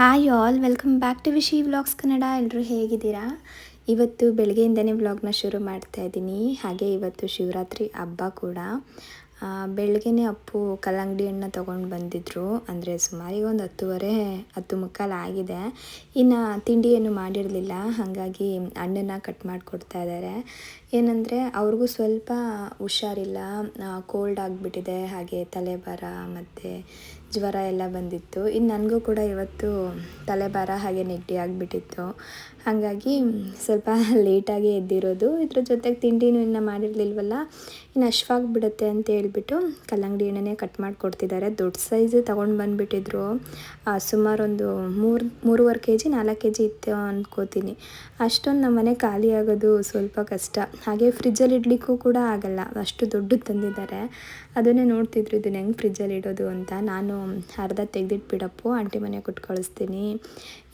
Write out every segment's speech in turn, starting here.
Hi all welcome back to Vishi vlogs Kannada ಎಲ್ಲರೂ ಹೇಗಿದ್ದೀರಾ? ಇವತ್ತು ಬೆಳಗ್ಗೆಯಿಂದನೇ ವ್ಲಾಗ್ನ ಶುರು ಮಾಡ್ತಾ ಇದ್ದೀನಿ. ಹಾಗೆ ಇವತ್ತು ಶಿವರಾತ್ರಿ ಹಬ್ಬ ಕೂಡ. ಬೆಳಗ್ಗೆನೇ ಅಪ್ಪು ಕಲ್ಲಂಗಡಿ ಹಣ್ಣು ತೊಗೊಂಡು ಬಂದಿದ್ರು. ಅಂದರೆ ಸುಮಾರಿಗೆ ಒಂದು ಹತ್ತುವರೆ, ಹತ್ತು ಮುಕ್ಕಾಲು ಆಗಿದೆ. ಇನ್ನು ತಿಂಡಿಯನ್ನು ಮಾಡಿರಲಿಲ್ಲ. ಹಾಗಾಗಿ ಹಣ್ಣನ್ನು ಕಟ್ ಮಾಡಿಕೊಡ್ತಾ ಇದ್ದಾರೆ ಏನಂದರೆ ಅವ್ರಿಗೂ ಸ್ವಲ್ಪ ಹುಷಾರಿಲ್ಲ. ಕೋಲ್ಡ್ ಆಗಿಬಿಟ್ಟಿದೆ. ಹಾಗೆ ತಲೆಭಾರ ಮತ್ತು ಜ್ವರ ಎಲ್ಲ ಬಂದಿತ್ತು. ಇನ್ನು ನನಗೂ ಕೂಡ ಇವತ್ತು ತಲೆಭಾರ ಹಾಗೆ ನೆಗಡಿ ಆಗಿಬಿಟ್ಟಿತ್ತು. ಹಾಗಾಗಿ ಸ್ವಲ್ಪ ಲೇಟಾಗಿ ಎದ್ದಿರೋದು. ಇದ್ರ ಜೊತೆಗೆ ತಿಂಡಿನೂ ಇನ್ನೂ ಮಾಡಿರಲಿಲ್ವಲ್ಲ? ಇನ್ನು ಹಶ್ವಾಗ್ಬಿಡುತ್ತೆ ಅಂತ ಹೇಳ್ಬಿಟ್ಟು ಕಲ್ಲಂಗಡಿ ಹಣ್ಣನ್ನೇ ಕಟ್ ಮಾಡಿಕೊಡ್ತಿದ್ದಾರೆ. ದೊಡ್ಡ ಸೈಜ್ ತೊಗೊಂಡು ಬಂದುಬಿಟ್ಟಿದ್ರು. ಸುಮಾರು ಒಂದು ಮೂರು, ಮೂರುವರೆ ಕೆ ಜಿ ನಾಲ್ಕು ಕೆ ಜಿ ಇತ್ತು ಅಂದ್ಕೋತೀನಿ ಅಷ್ಟೊಂದು ನಮ್ಮ ಮನೆ ಖಾಲಿ ಆಗೋದು ಸ್ವಲ್ಪ ಕಷ್ಟ. ಹಾಗೆ ಫ್ರಿಜ್ಜಲ್ಲಿ ಇಡ್ಲಿಕ್ಕೂ ಕೂಡ ಆಗಲ್ಲ. ಅಷ್ಟು ದೊಡ್ಡದು ತಂದಿದ್ದಾರೆ. ಅದನ್ನೇ ನೋಡ್ತಿದ್ರು, ಇದನ್ನ ಹೆಂಗೆ ಫ್ರಿಜ್ಜಲ್ಲಿ ಇಡೋದು ಅಂತ. ನಾನು ಅರ್ಧ ತೆಗೆದಿಟ್ಬಿಡಪ್ಪು ಆಂಟಿ ಮನೆ ಕೊಟ್ಟು ಕಳಿಸ್ತೀನಿ